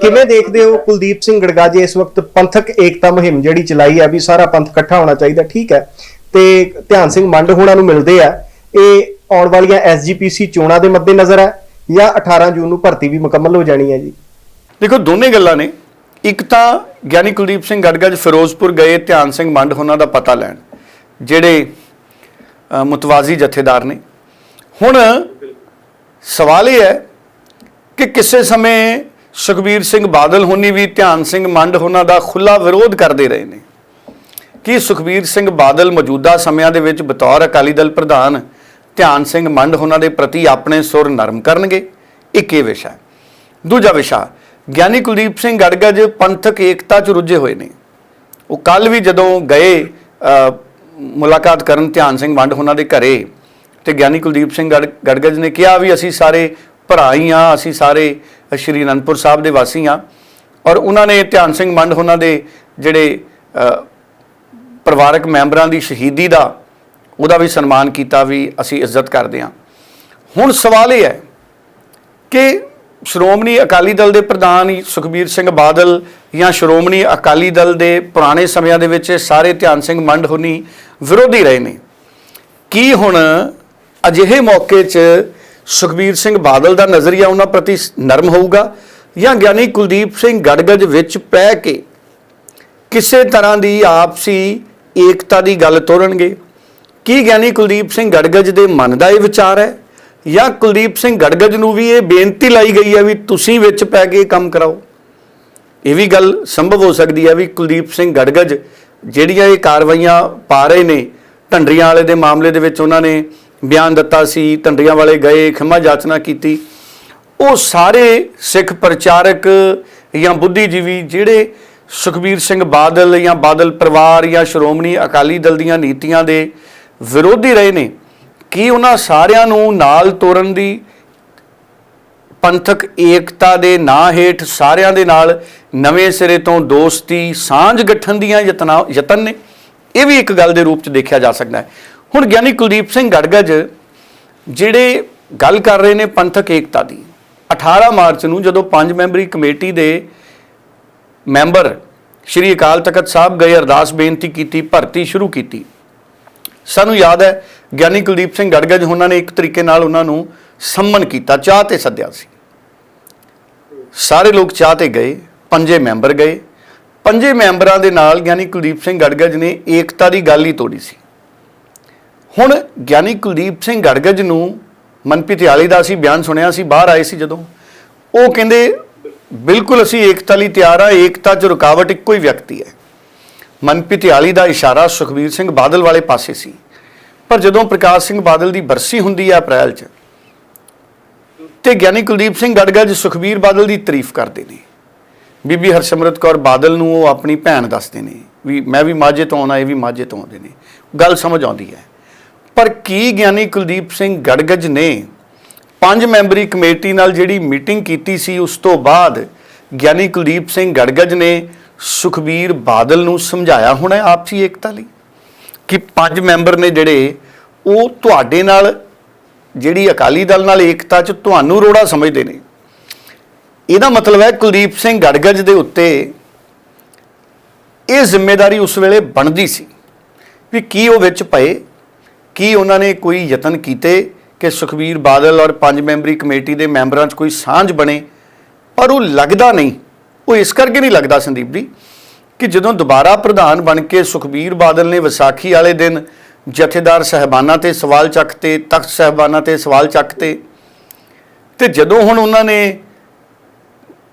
[SPEAKER 1] ਕਿਵੇਂ ਦੇਖਦੇ ਹੋ ਕੁਲਦੀਪ ਸਿੰਘ ਗੜਗਾਜੇ ਇਸ ਵਕਤ ਪੰਥਕ ਏਕਤਾ ਮੁਹਿੰਮ ਜਿਹੜੀ ਚਲਾਈ ਆ ਵੀ ਸਾਰਾ ਪੰਥ ਇਕੱਠਾ ਹੋਣਾ ਚਾਹੀਦਾ ਠੀਕ ਹੈ। ਤੇ ਧਿਆਨ ਸਿੰਘ ਮੰਡ ਹੋਣਾ ਨੂੰ ਮਿਲਦੇ ਆ। ਇਹ ਆਉਣ ਵਾਲੀਆਂ ਐਸਜੀਪੀਸੀ ਚੋਣਾਂ ਦੇ ਮੱਦੇਨਜ਼ਰ ਹੈ। ਜਾਂ 18 ਜੂਨ ਨੂੰ ਭਰਤੀ ਵੀ ਮੁਕੰਮਲ ਹੋ ਜਾਣੀ ਹੈ ਜੀ।
[SPEAKER 2] ਦੇਖੋ, ਦੋਨੇ ਗੱਲਾਂ ਨੇ। ਇੱਕ ਤਾਂ ਗਿਆਨੀ ਕੁਲਦੀਪ ਸਿੰਘ ਗੜਗੜ ਫਿਰੋਜ਼ਪੁਰ ਗਏ, ਧਿਆਨ ਸਿੰਘ ਮੰਡ ਉਹਨਾਂ ਦਾ ਪਤਾ ਲੈਣ, ਜਿਹੜੇ ਮੁਤਵਾਜ਼ੀ ਜਥੇਦਾਰ ਨੇ। ਹੁਣ ਸਵਾਲ ਇਹ ਹੈ ਕਿ ਕਿਸੇ ਸਮੇਂ ਸੁਖਬੀਰ ਸਿੰਘ ਬਾਦਲ ਹੋਣੀ ਵੀ ਧਿਆਨ ਸਿੰਘ ਮੰਡ ਉਹਨਾਂ ਦਾ ਖੁੱਲਾ ਵਿਰੋਧ ਕਰਦੇ ਰਹੇ ਨੇ। ਕਿ ਸੁਖਬੀਰ ਸਿੰਘ ਬਾਦਲ ਮੌਜੂਦਾ ਸਮਿਆਂ ਦੇ ਵਿੱਚ ਬਤੌਰ ਅਕਾਲੀ ਦਲ ਪ੍ਰਧਾਨ ਧਿਆਨ ਸਿੰਘ ਮੰਡ ਉਹਨਾਂ ਦੇ ਪ੍ਰਤੀ ਆਪਣੇ ਸੁਰ ਨਰਮ ਕਰਨਗੇ। ਇੱਕ ਇਹ ਵਿਸ਼ਾ ਦੂਜਾ ਵਿਸ਼ਾ, ਗਿਆਨੀ ਕੁਲਦੀਪ ਸਿੰਘ ਗੜਗੜ ਪੰਥਕ ਏਕਤਾ 'ਚ ਰੁੱਝੇ ਹੋਏ ਨੇ। ਉਹ ਕੱਲ ਵੀ ਜਦੋਂ ਗਏ ਮੁਲਾਕਾਤ ਕਰਨ ਧਿਆਨ ਸਿੰਘ ਮੰਡ ਉਹਨਾਂ ਦੇ ਘਰੇ, ਤੇ ਗਿਆਨੀ ਕੁਲਦੀਪ ਸਿੰਘ ਗੜ- ਗੜਗੜ ਨੇ ਕਿਹਾ ਵੀ ਅਸੀਂ ਸਾਰੇ ਭਰਾ ਹੀ ਆ ਅਸੀਂ ਸਾਰੇ ਸ਼੍ਰੀ ਅਨੰਦਪੁਰ ਸਾਹਿਬ ਦੇ ਵਾਸੀ ਆ ਔਰ ਉਹਨਾਂ ਨੇ ਧਿਆਨ ਸਿੰਘ ਮੰਡ ਉਹਨਾਂ ਦੇ ਜਿਹੜੇ ਪਰਿਵਾਰਕ ਮੈਂਬਰਾਂ ਦੀ ਸ਼ਹੀਦੀ ਦਾ ਉਹਦਾ ਵੀ ਸਨਮਾਨ ਕੀਤਾ, ਵੀ ਅਸੀਂ ਇੱਜ਼ਤ ਕਰਦੇ ਹਾਂ। ਹੁਣ ਸਵਾਲ ਇਹ ਹੈ ਕਿ ਸ਼੍ਰੋਮਣੀ ਅਕਾਲੀ ਦਲ ਦੇ ਪ੍ਰਧਾਨ ਸੁਖਬੀਰ ਸਿੰਘ ਬਾਦਲ ਜਾਂ ਸ਼੍ਰੋਮਣੀ ਅਕਾਲੀ ਦਲ ਦੇ ਪੁਰਾਣੇ ਸਮਿਆਂ ਦੇ ਵਿੱਚ ਸਾਰੇ ਧਿਆਨ ਸਿੰਘ ਮੰਡ ਹੁਣੀ ਵਿਰੋਧੀ ਰਹੇ ਨੇ। ਕੀ ਹੁਣ ਅਜਿਹੇ ਮੌਕੇ 'ਚ ਸੁਖਬੀਰ ਸਿੰਘ ਬਾਦਲ ਦਾ ਨਜ਼ਰੀਆ ਉਹਨਾਂ ਪ੍ਰਤੀ ਨਰਮ ਹੋਊਗਾ ਜਾਂ ਗਿਆਨੀ ਕੁਲਦੀਪ ਸਿੰਘ ਗੜਗੜ ਵਿੱਚ ਪੈ ਕੇ ਕਿਸੇ ਤਰ੍ਹਾਂ ਦੀ ਆਪਸੀ ਏਕਤਾ ਦੀ ਗੱਲ ਤੋਰਨਗੇ? ਕੀ ਗਿਆਨੀ ਕੁਲਦੀਪ ਸਿੰਘ ਗੜਗੜ ਦੇ ਮਨ ਦਾ ਇਹ ਵਿਚਾਰ ਹੈ? ਜਾਂ ਕੁਲਦੀਪ ਸਿੰਘ ਗੜਗੜ ਨੂੰ ਵੀ ਇਹ ਬੇਨਤੀ ਲਾਈ ਗਈ ਹੈ ਵੀ ਤੁਸੀਂ ਵਿੱਚ ਪੈ ਕੇ ਕੰਮ ਕਰਾਓ? ਇਹ ਵੀ ਗੱਲ ਸੰਭਵ ਹੋ ਸਕਦੀ ਹੈ ਵੀ ਕੁਲਦੀਪ ਸਿੰਘ ਗੜਗੜ ਜਿਹੜੀਆਂ ਇਹ ਕਾਰਵਾਈਆਂ ਪਾ ਰਹੇ ਨੇ, ਢੰਡਰੀਆਂ ਵਾਲੇ ਦੇ ਮਾਮਲੇ ਦੇ ਵਿੱਚ ਉਹਨਾਂ ਨੇ ਬਿਆਨ ਦਿੱਤਾ ਸੀ, ਢੰਡਰੀਆਂ ਵਾਲੇ ਗਏ, ਖਿਮਾ ਜਾਚਨਾ ਕੀਤੀ। ਉਹ ਸਾਰੇ ਸਿੱਖ ਪ੍ਰਚਾਰਕ ਜਾਂ ਬੁੱਧੀਜੀਵੀ ਜਿਹੜੇ ਸੁਖਬੀਰ ਸਿੰਘ ਬਾਦਲ ਜਾਂ ਬਾਦਲ ਪਰਿਵਾਰ ਜਾਂ ਸ਼੍ਰੋਮਣੀ ਅਕਾਲੀ ਦਲ ਦੀਆਂ ਨੀਤੀਆਂ ਦੇ ਵਿਰੋਧੀ ਰਹੇ ਨੇ। ਕੀ ਉਹਨਾਂ ਸਾਰਿਆਂ ਨੂੰ ਨਾਲ ਤੋਰਨ ਦੀ ਪੰਥਕ ਏਕਤਾ ਦੇ ਨਾਂ ਹੇਠ ਸਾਰਿਆਂ ਦੇ ਨਾਲ ਨਵੇਂ ਸਿਰੇ ਤੋਂ ਦੋਸਤੀ, ਸਾਂਝ ਗੱਠਣ ਦੀਆਂ ਯਤਨਾ ਯਤਨ ਨੇ? ਇਹ ਵੀ ਇੱਕ ਗੱਲ ਦੇ ਰੂਪ ਚ ਦੇਖਿਆ ਜਾ ਸਕਦਾ ਹੈ। ਹੁਣ ਗਿਆਨੀ ਕੁਲਦੀਪ ਸਿੰਘ ਗੜਗੜ ਜਿਹੜੇ ਗੱਲ ਕਰ ਰਹੇ ਨੇ ਪੰਥਕ ਏਕਤਾ ਦੀ 18 ਮਾਰਚ ਨੂੰ ਜਦੋਂ ਪੰਜ ਮੈਂਬਰੀ ਕਮੇਟੀ ਦੇ ਮੈਂਬਰ ਸ਼੍ਰੀ ਅਕਾਲ ਤਖਤ ਸਾਹਿਬ ਗਏ, ਅਰਦਾਸ ਬੇਨਤੀ ਕੀਤੀ, ਭਰਤੀ ਸ਼ੁਰੂ ਕੀਤੀ ਸਾਨੂੰ ਯਾਦ ਹੈ, ਗਿਆਨੀ ਕੁਲਦੀਪ ਸਿੰਘ ਗੜਗੜ ਉਹਨਾਂ ਨੇ ਇੱਕ ਤਰੀਕੇ ਨਾਲ ਉਹਨਾਂ ਨੂੰ ਸੰਮਨ ਕੀਤਾ, ਚਾਹ ਤੇ ਸੱਦਿਆ ਸੀ। ਸਾਰੇ ਲੋਕ ਚਾਹ ਤੇ ਗਏ, ਪੰਜੇ ਮੈਂਬਰ ਗਏ। ਪੰਜੇ ਮੈਂਬਰਾਂ ਦੇ ਨਾਲ ਗਿਆਨੀ ਕੁਲਦੀਪ ਸਿੰਘ ਗੜਗੜ ਨੇ ਏਕਤਾ ਦੀ ਗੱਲ ਹੀ ਤੋੜੀ ਸੀ। ਹੁਣ ਗਿਆਨੀ ਕੁਲਦੀਪ ਸਿੰਘ ਗੜਗੜ ਨੂੰ ਮਨਪ੍ਰੀਤ ਯਾਲੀ ਦਾ ਅਸੀਂ ਬਿਆਨ ਸੁਣਿਆ ਸੀ, ਬਾਹਰ ਆਏ ਸੀ ਜਦੋਂ। ਉਹ ਕਹਿੰਦੇ, ਬਿਲਕੁਲ ਅਸੀਂ ਏਕਤਾ ਲਈ ਤਿਆਰ ਆ, ਏਕਤਾ 'ਚ ਰੁਕਾਵਟ ਇੱਕੋ ਹੀ ਵਿਅਕਤੀ ਹੈ। ਮਨਪ੍ਰੀਤ ਯਾਲੀ ਦਾ ਇਸ਼ਾਰਾ ਸੁਖਬੀਰ ਸਿੰਘ ਬਾਦਲ ਵਾਲੇ ਪਾਸੇ ਸੀ। ਪਰ ਜਦੋਂ ਪ੍ਰਕਾਸ਼ ਸਿੰਘ ਬਾਦਲ ਦੀ ਬਰਸੀ ਹੁੰਦੀ ਹੈ ਅਪ੍ਰੈਲ 'ਚ, ਤੇ ਗਿਆਨੀ ਕੁਲਦੀਪ ਸਿੰਘ ਗੜਗੜ ਸੁਖਬੀਰ ਬਾਦਲ ਦੀ ਤਾਰੀਫ ਕਰਦੇ ਨੇ। ਬੀਬੀ ਹਰਸਿਮਰਤ ਕੌਰ ਬਾਦਲ ਨੂੰ ਉਹ ਆਪਣੀ ਭੈਣ ਦੱਸਦੇ ਨੇ ਵੀ ਮੈਂ ਵੀ ਮਾਝੇ ਤੋਂ ਆਉਣਾ, ਇਹ ਵੀ ਮਾਝੇ ਤੋਂ ਆਉਂਦੇ ਨੇ। ਗੱਲ ਸਮਝ ਆਉਂਦੀ ਹੈ। ਪਰ ਕੀ ਗਿਆਨੀ ਕੁਲਦੀਪ ਸਿੰਘ ਗੜਗੜ ਨੇ ਪੰਜ ਮੈਂਬਰੀ ਕਮੇਟੀ ਨਾਲ ਜਿਹੜੀ ਮੀਟਿੰਗ ਕੀਤੀ ਸੀ, ਉਸ ਤੋਂ ਬਾਅਦ ਗਿਆਨੀ ਕੁਲਦੀਪ ਸਿੰਘ ਗੜਗੜ ਨੇ ਸੁਖਬੀਰ ਬਾਦਲ ਨੂੰ ਸਮਝਾਇਆ ਹੋਣਾ ਆਪਸੀ ਏਕਤਾ ਲਈ ਕਿ ਪੰਜ ਮੈਂਬਰ ਨੇ ਜਿਹੜੇ, ਉਹ ਤੁਹਾਡੇ ਨਾਲ, ਜਿਹੜੀ ਅਕਾਲੀ ਦਲ ਨਾਲ ਏਕਤਾ 'ਚ ਤੁਹਾਨੂੰ ਰੋੜਾ ਸਮਝਦੇ ਨੇ। ਇਹਦਾ ਮਤਲਬ ਹੈ ਕੁਲਦੀਪ ਸਿੰਘ ਗੜਗੜ ਦੇ ਉੱਤੇ ਇਹ ਜ਼ਿੰਮੇਵਾਰੀ ਉਸ ਵੇਲੇ ਬਣਦੀ ਸੀ ਵੀ ਕੀ ਉਹ ਵਿੱਚ ਪਏ, ਕੀ ਉਹਨਾਂ ਨੇ ਕੋਈ ਯਤਨ ਕੀਤੇ ਕਿ ਸੁਖਬੀਰ ਬਾਦਲ ਔਰ ਪੰਜ ਮੈਂਬਰੀ ਕਮੇਟੀ ਦੇ ਮੈਂਬਰਾਂ 'ਚ ਕੋਈ ਸਾਂਝ ਬਣੇ, ਪਰ ਉਹ ਲੱਗਦਾ ਨਹੀਂ ਉਹ ਇਸ ਕਰਕੇ ਨਹੀਂ ਲੱਗਦਾ ਸੰਦੀਪ ਜੀ ਕਿ ਜਦੋਂ ਦੁਬਾਰਾ ਪ੍ਰਧਾਨ ਬਣ ਕੇ ਸੁਖਬੀਰ ਬਾਦਲ ਨੇ ਵਿਸਾਖੀ ਵਾਲੇ ਦਿਨ ਜਥੇਦਾਰ ਸਹਿਬਾਨਾਂ ਤੇ ਸਵਾਲ ਚੱਕਤੇ, ਤਖਤ ਸਹਿਬਾਨਾਂ ਤੇ ਸਵਾਲ ਚੱਕਤੇ ਤੇ ਜਦੋਂ ਹੁਣ ਉਹਨਾਂ ਨੇ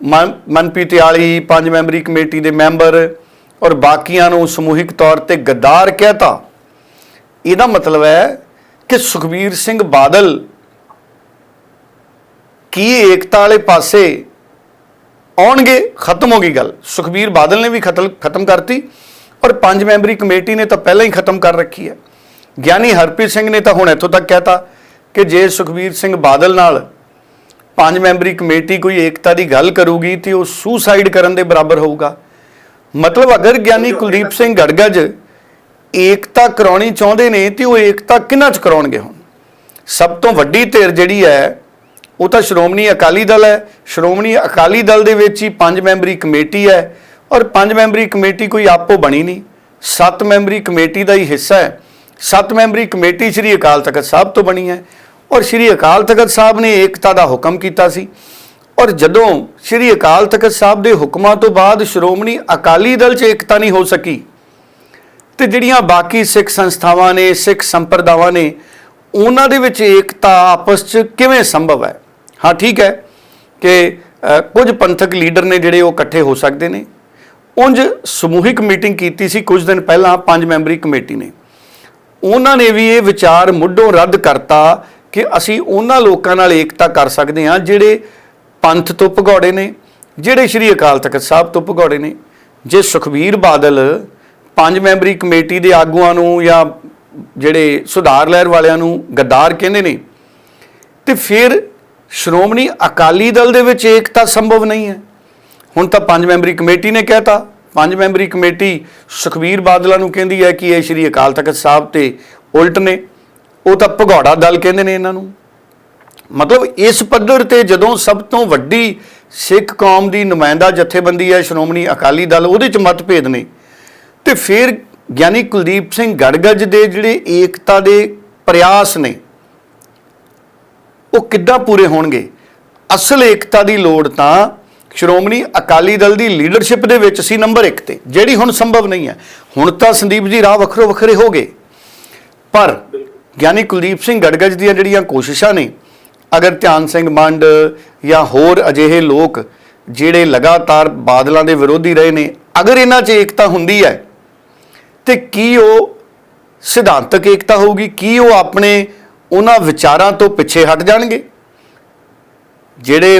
[SPEAKER 2] ਮਨ- ਮਨਪ੍ਰੀਤ ਵਾਲੀ ਪੰਜ ਮੈਂਬਰੀ ਕਮੇਟੀ ਦੇ ਮੈਂਬਰ ਔਰ ਬਾਕੀਆਂ ਨੂੰ ਸਮੂਹਿਕ ਤੌਰ ਤੇ ਗੱਦਾਰ ਕਹਿਤਾ, ਇਹਦਾ ਮਤਲਬ ਹੈ ਕਿ ਸੁਖਬੀਰ ਸਿੰਘ ਬਾਦਲ ਕੀ ਏਕਤਾ ਵਾਲੇ ਪਾਸੇ ਆਉਣਗੇ ਖਤਮ ਹੋ ਗਈ ਗੱਲ। ਸੁਖਬੀਰ ਬਾਦਲ ਨੇ ਵੀ ਖਤਮ ਖਤਮ ਕਰਤੀ ਔਰ ਪੰਜ ਮੈਂਬਰੀ ਕਮੇਟੀ ਨੇ ਤਾਂ ਪਹਿਲਾਂ ਹੀ ਖਤਮ ਕਰ ਰੱਖੀ ਹੈ। ਗਿਆਨੀ ਹਰਪ੍ਰੀਤ ਸਿੰਘ ਨੇ ਤਾਂ ਹੁਣ ਇੱਥੋਂ ਤੱਕ ਕਹਿਤਾ ਕਿ ਜੇ ਸੁਖਬੀਰ ਸਿੰਘ ਬਾਦਲ ਨਾਲ ਪੰਜ ਮੈਂਬਰੀ ਕਮੇਟੀ ਕੋਈ ਏਕਤਾ ਦੀ ਗੱਲ ਕਰੂਗੀ ਤੇ ਉਹ ਸੁਸਾਈਡ ਕਰਨ ਦੇ ਬਰਾਬਰ ਹੋਊਗਾ। ਮਤਲਬ ਅਗਰ ਗਿਆਨੀ ਕੁਲਦੀਪ ਸਿੰਘ ਗੜਗੜ ਏਕਤਾ ਕਰਾਉਣੀ ਚਾਹੁੰਦੇ ਨੇ ਤੇ ਉਹ ਏਕਤਾ ਕਿਹਨਾਂ ਚ ਕਰਾਉਣਗੇ ਹੁਣ? ਸਭ ਤੋਂ ਵੱਡੀ ਧਿਰ ਜਿਹੜੀ ਹੈ ਉਹ ਤਾਂ ਸ਼੍ਰੋਮਣੀ ਅਕਾਲੀ ਦਲ ਹੈ। ਸ਼੍ਰੋਮਣੀ ਅਕਾਲੀ ਦਲ ਦੇ ਵਿੱਚ ਹੀ ਪੰਜ ਮੈਂਬਰੀ ਕਮੇਟੀ ਹੈ ਔਰ ਪੰਜ ਮੈਂਬਰੀ ਕਮੇਟੀ ਕੋਈ ਆਪੋ ਬਣੀ ਨਹੀਂ। ਸੱਤ ਮੈਂਬਰੀ ਕਮੇਟੀ ਦਾ ਹੀ ਹਿੱਸਾ ਹੈ। ਸੱਤ ਮੈਂਬਰੀ ਕਮੇਟੀ ਸ੍ਰੀ ਅਕਾਲ ਤਖਤ ਸਾਹਿਬ ਤੋਂ ਬਣੀ ਹੈ ਔਰ ਸ੍ਰੀ ਅਕਾਲ ਤਖਤ ਸਾਹਿਬ ਨੇ ਏਕਤਾ ਦਾ ਹੁਕਮ ਕੀਤਾ ਸੀ ਔਰ ਜਦੋਂ ਸ੍ਰੀ ਅਕਾਲ ਤਖਤ ਸਾਹਿਬ ਦੇ ਹੁਕਮਾਂ ਤੋਂ ਬਾਅਦ ਸ਼੍ਰੋਮਣੀ ਅਕਾਲੀ ਦਲ 'ਚ ਏਕਤਾ ਨਹੀਂ ਹੋ ਸਕੀ ਤੇ ਜਿਹੜੀਆਂ ਬਾਕੀ ਸਿੱਖ ਸੰਸਥਾਵਾਂ ਨੇ, ਸਿੱਖ ਸੰਪਰਦਾਵਾਂ ਨੇ, ਉਹਨਾਂ ਦੇ ਵਿੱਚ ਏਕਤਾ ਆਪਸ 'ਚ ਕਿਵੇਂ ਸੰਭਵ ਹੈ? ਹਾਂ, ਠੀਕ ਹੈ ਕਿ ਕੁਝ ਪੰਥਕ ਲੀਡਰ ਨੇ ਜਿਹੜੇ ਉਹ ਇਕੱਠੇ ਹੋ ਸਕਦੇ ਨੇ। ਉਂਝ ਸਮੂਹਿਕ ਮੀਟਿੰਗ ਕੀਤੀ ਸੀ ਕੁਝ ਦਿਨ ਪਹਿਲਾਂ ਪੰਜ ਮੈਂਬਰੀ ਕਮੇਟੀ ਨੇ। ਉਹਨਾਂ ਨੇ ਵੀ ਇਹ ਵਿਚਾਰ ਮੁੱਢੋਂ ਰੱਦ ਕਰਤਾ ਕਿ ਅਸੀਂ ਉਹਨਾਂ ਲੋਕਾਂ ਨਾਲ ਏਕਤਾ ਕਰ ਸਕਦੇ ਹਾਂ ਜਿਹੜੇ ਪੰਥ ਤੋਂ ਭਗੌੜੇ ਨੇ, ਜਿਹੜੇ ਸ਼੍ਰੀ ਅਕਾਲ ਤਖਤ ਸਾਹਿਬ ਤੋਂ ਭਗੌੜੇ ਨੇ। ਜੇ ਸੁਖਬੀਰ ਬਾਦਲ ਪੰਜ ਮੈਂਬਰੀ ਕਮੇਟੀ ਦੇ ਆਗੂਆਂ ਨੂੰ ਜਾਂ ਜਿਹੜੇ ਸੁਧਾਰ ਲਹਿਰ ਵਾਲਿਆਂ ਨੂੰ ਗੱਦਾਰ ਕਹਿੰਦੇ ਨੇ, ਤੇ ਫਿਰ ਸ਼੍ਰੋਮਣੀ ਅਕਾਲੀ ਦਲ ਦੇ ਵਿੱਚ ਏਕਤਾ ਸੰਭਵ ਨਹੀਂ ਹੈ। ਹੁਣ ਤਾਂ ਪੰਜ ਮੈਂਬਰੀ ਕਮੇਟੀ ਨੇ ਕਹਿਤਾ। ਪੰਜ ਮੈਂਬਰੀ ਕਮੇਟੀ ਸੁਖਬੀਰ ਬਾਦਲਾਂ ਨੂੰ ਕਹਿੰਦੀ ਹੈ ਕਿ ਇਹ ਸ਼੍ਰੀ ਅਕਾਲ ਤਖਤ ਸਾਹਿਬ ਤੇ ਉਲਟ ਨੇ। ਉਹ ਤਾਂ ਭਗੌੜਾ ਦਲ ਕਹਿੰਦੇ ਨੇ ਇਹਨਾਂ ਨੂੰ। ਮਤਲਬ ਇਸ ਪੱਧਰ ਤੇ ਜਦੋਂ ਸਭ ਤੋਂ ਵੱਡੀ ਸਿੱਖ ਕੌਮ ਦੀ ਨੁਮਾਇੰਦਾ ਜਥੇਬੰਦੀ ਹੈ ਸ਼੍ਰੋਮਣੀ ਅਕਾਲੀ ਦਲ, ਉਹਦੇ ਚ ਮਤਭੇਦ ਨੇ। ਤੇ ਫਿਰ ਗਿਆਨੀ ਕੁਲਦੀਪ ਸਿੰਘ ਗੜਗੜ ਦੇ ਜਿਹੜੇ ਏਕਤਾ ਦੇ ਪ੍ਰਯਾਸ ਨੇ ਉਹ ਕਿੱਦਾਂ ਪੂਰੇ ਹੋਣਗੇ? ਅਸਲ ਏਕਤਾ ਦੀ ਲੋੜ ਤਾਂ ਸ਼੍ਰੋਮਣੀ ਅਕਾਲੀ ਦਲ ਦੀ ਲੀਡਰਸ਼ਿਪ ਦੇ ਵਿੱਚ ਸੀ ਨੰਬਰ 1 ਤੇ, ਜਿਹੜੀ ਹੁਣ ਸੰਭਵ ਨਹੀਂ ਹੈ। ਹੁਣ ਤਾਂ ਸੰਦੀਪ ਜੀ ਰਾਹ ਵੱਖਰੋ ਵੱਖਰੇ ਹੋ ਗਏ। ਪਰ ਗਿਆਨੀ ਕੁਲਦੀਪ ਸਿੰਘ ਗੜਗੜ ਦੀਆਂ ਜਿਹੜੀਆਂ ਕੋਸ਼ਿਸ਼ਾਂ ਨੇ, ਅਗਰ ਧਿਆਨ ਸਿੰਘ ਮੰਡ ਜਾਂ ਹੋਰ ਅਜਿਹੇ ਲੋਕ ਜਿਹੜੇ ਲਗਾਤਾਰ ਬਾਦਲਾਂ ਦੇ ਵਿਰੋਧੀ ਰਹੇ ਨੇ, ਅਗਰ ਇਹਨਾਂ 'ਚ ਏਕਤਾ ਹੁੰਦੀ ਹੈ, ਤੇ ਕੀ ਉਹ ਸਿਧਾਂਤਕ ਏਕਤਾ ਹੋਊਗੀ? ਕੀ ਉਹ ਆਪਣੇ ਉਹਨਾਂ ਵਿਚਾਰਾਂ ਤੋਂ ਪਿੱਛੇ ਹਟ ਜਾਣਗੇ। ਜਿਹੜੇ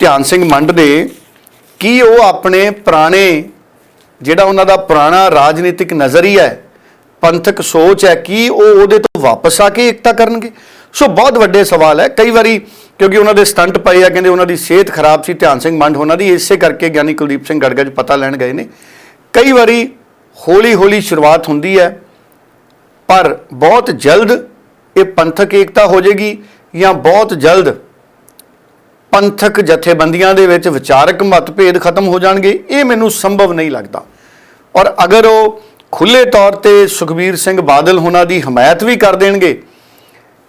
[SPEAKER 2] ਧਿਆਨ ਸਿੰਘ ਮੰਡ ਦੇ, ਕੀ ਉਹ ਆਪਣੇ ਪੁਰਾਣੇ, ਜਿਹੜਾ ਉਹਨਾਂ ਦਾ ਪੁਰਾਣਾ ਰਾਜਨੀਤਿਕ ਨਜ਼ਰੀਆ ਹੈ, ਪੰਥਕ ਸੋਚ ਹੈ, ਕੀ ਉਹ ਉਹਦੇ ਤੋਂ ਵਾਪਸ ਆ ਕੇ ਏਕਤਾ ਕਰਨਗੇ? ਸੋ ਬਹੁਤ ਵੱਡੇ ਸਵਾਲ ਹੈ। ਕਈ ਵਾਰੀ ਕਿਉਂਕਿ ਉਹਨਾਂ ਦੇ ਸਟੰਟ ਪਏ ਆ, ਕਹਿੰਦੇ ਉਹਨਾਂ ਦੀ ਸਿਹਤ ਖਰਾਬ ਸੀ, ਧਿਆਨ ਸਿੰਘ ਮੰਡ ਉਹਨਾਂ ਦੀ ਇਸੇ ਕਰਕੇ ਗਿਆਨੀ ਕੁਲਦੀਪ ਸਿੰਘ ਗੜਗੜ ਪਤਾ ਲੈਣ ਗਏ ਨੇ। ਕਈ ਵਾਰੀ ਹੌਲੀ ਹੌਲੀ ਸ਼ੁਰੂਆਤ ਹੁੰਦੀ ਹੈ ਪਰ ਬਹੁਤ ਜਲਦ ਇਹ ਪੰਥਕ ਏਕਤਾ ਹੋ ਜਾਏਗੀ ਜਾਂ ਬਹੁਤ ਜਲਦ ਪੰਥਕ ਜਥੇਬੰਦੀਆਂ ਦੇ ਵਿੱਚ ਵਿਚਾਰਕ ਮਤਭੇਦ ਖਤਮ ਹੋ ਜਾਣਗੇ, ਇਹ ਮੈਨੂੰ ਸੰਭਵ ਨਹੀਂ ਲੱਗਦਾ। ਔਰ ਅਗਰ ਉਹ ਖੁੱਲੇ ਤੌਰ ਤੇ ਸੁਖਬੀਰ ਸਿੰਘ ਬਾਦਲ ਹੋਣਾ ਦੀ ਹਮਾਇਤ ਵੀ ਕਰ ਦੇਣਗੇ,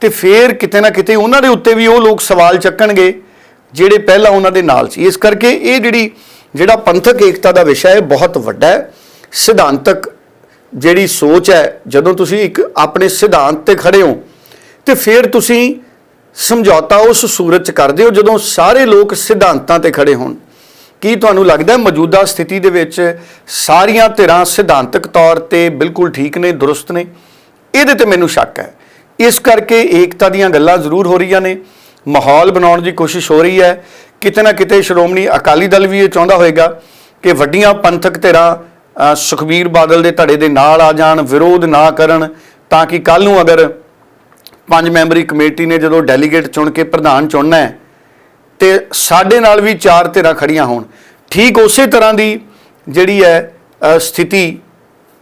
[SPEAKER 2] ਤੇ ਫੇਰ ਕਿਤੇ ਨਾ ਕਿਤੇ ਉਹਨਾਂ ਦੇ ਉੱਤੇ ਵੀ ਉਹ ਲੋਕ ਸਵਾਲ ਚੱਕਣਗੇ, ਜਿਹੜੇ ਪਹਿਲਾਂ ਉਹਨਾਂ ਦੇ ਨਾਲ ਸੀ। ਇਸ ਕਰਕੇ ਇਹ ਜਿਹੜੀ, ਜਿਹੜਾ ਪੰਥਕ ਏਕਤਾ ਦਾ ਵਿਸ਼ਾ ਹੈ ਬਹੁਤ ਵੱਡਾ ਹੈ। ਸਿਧਾਂਤਕ ਜਿਹੜੀ ਸੋਚ ਹੈ, ਜਦੋਂ ਤੁਸੀਂ ਇੱਕ ਆਪਣੇ ਸਿਧਾਂਤ ਤੇ ਖੜੇ ਹੋ, ਤੇ ਫਿਰ ਤੁਸੀਂ ਸਮਝੌਤਾ ਉਸ ਸੂਰਤ ਚ ਕਰਦੇ ਹੋ, ਜਦੋਂ ਸਾਰੇ ਲੋਕ ਸਿਧਾਂਤਾਂ ਤੇ ਖੜੇ ਹੋਣ। ਕੀ ਤੁਹਾਨੂੰ ਲੱਗਦਾ ਹੈ ਮੌਜੂਦਾ ਸਥਿਤੀ ਦੇ ਵਿੱਚ ਸਾਰੀਆਂ ਧਿਰਾਂ ਸਿਧਾਂਤਕ ਤੌਰ ਤੇ ਬਿਲਕੁਲ ਠੀਕ ਨੇ, ਦਰੁਸਤ ਨੇ? ਇਹਦੇ ਤੇ ਮੈਨੂੰ ਸ਼ੱਕ ਹੈ। ਇਸ ਕਰਕੇ ਏਕਤਾ ਦੀਆਂ ਗੱਲਾਂ ਜ਼ਰੂਰ ਹੋ ਰਹੀਆਂ ਨੇ। ਮਾਹੌਲ ਬਣਾਉਣ ਦੀ ਕੋਸ਼ਿਸ਼ ਹੋ ਰਹੀ ਹੈ। ਕਿਤੇ ਨਾ ਕਿਤੇ ਸ਼੍ਰੋਮਣੀ ਅਕਾਲੀ ਦਲ ਵੀ ਇਹ ਚਾਹੁੰਦਾ ਹੋਵੇਗਾ ਕਿ ਵੱਡੀਆਂ ਪੰਥਕ ਧਿਰਾਂ ਸੁਖਬੀਰ ਬਾਦਲ ਦੇ ਧੜੇ ਦੇ ਨਾਲ ਆ ਜਾਣ, ਵਿਰੋਧ ਨਾ ਕਰਨ, ਤਾਂ ਕਿ ਕੱਲ ਨੂੰ ਅਗਰ ਪੰਜ ਮੈਂਬਰੀ ਕਮੇਟੀ ਨੇ ਜਦੋਂ ਡੈਲੀਗੇਟ ਚੁਣ ਕੇ ਪ੍ਰਧਾਨ ਚੁਣਨਾ ਹੈ, ਤੇ ਸਾਡੇ ਨਾਲ ਵੀ ਚਾਰ ਧਿਰਾਂ ਖੜੀਆਂ ਹੋਣ। ਠੀਕ ਉਸੇ ਤਰ੍ਹਾਂ ਦੀ ਜਿਹੜੀ ਹੈ ਸਥਿਤੀ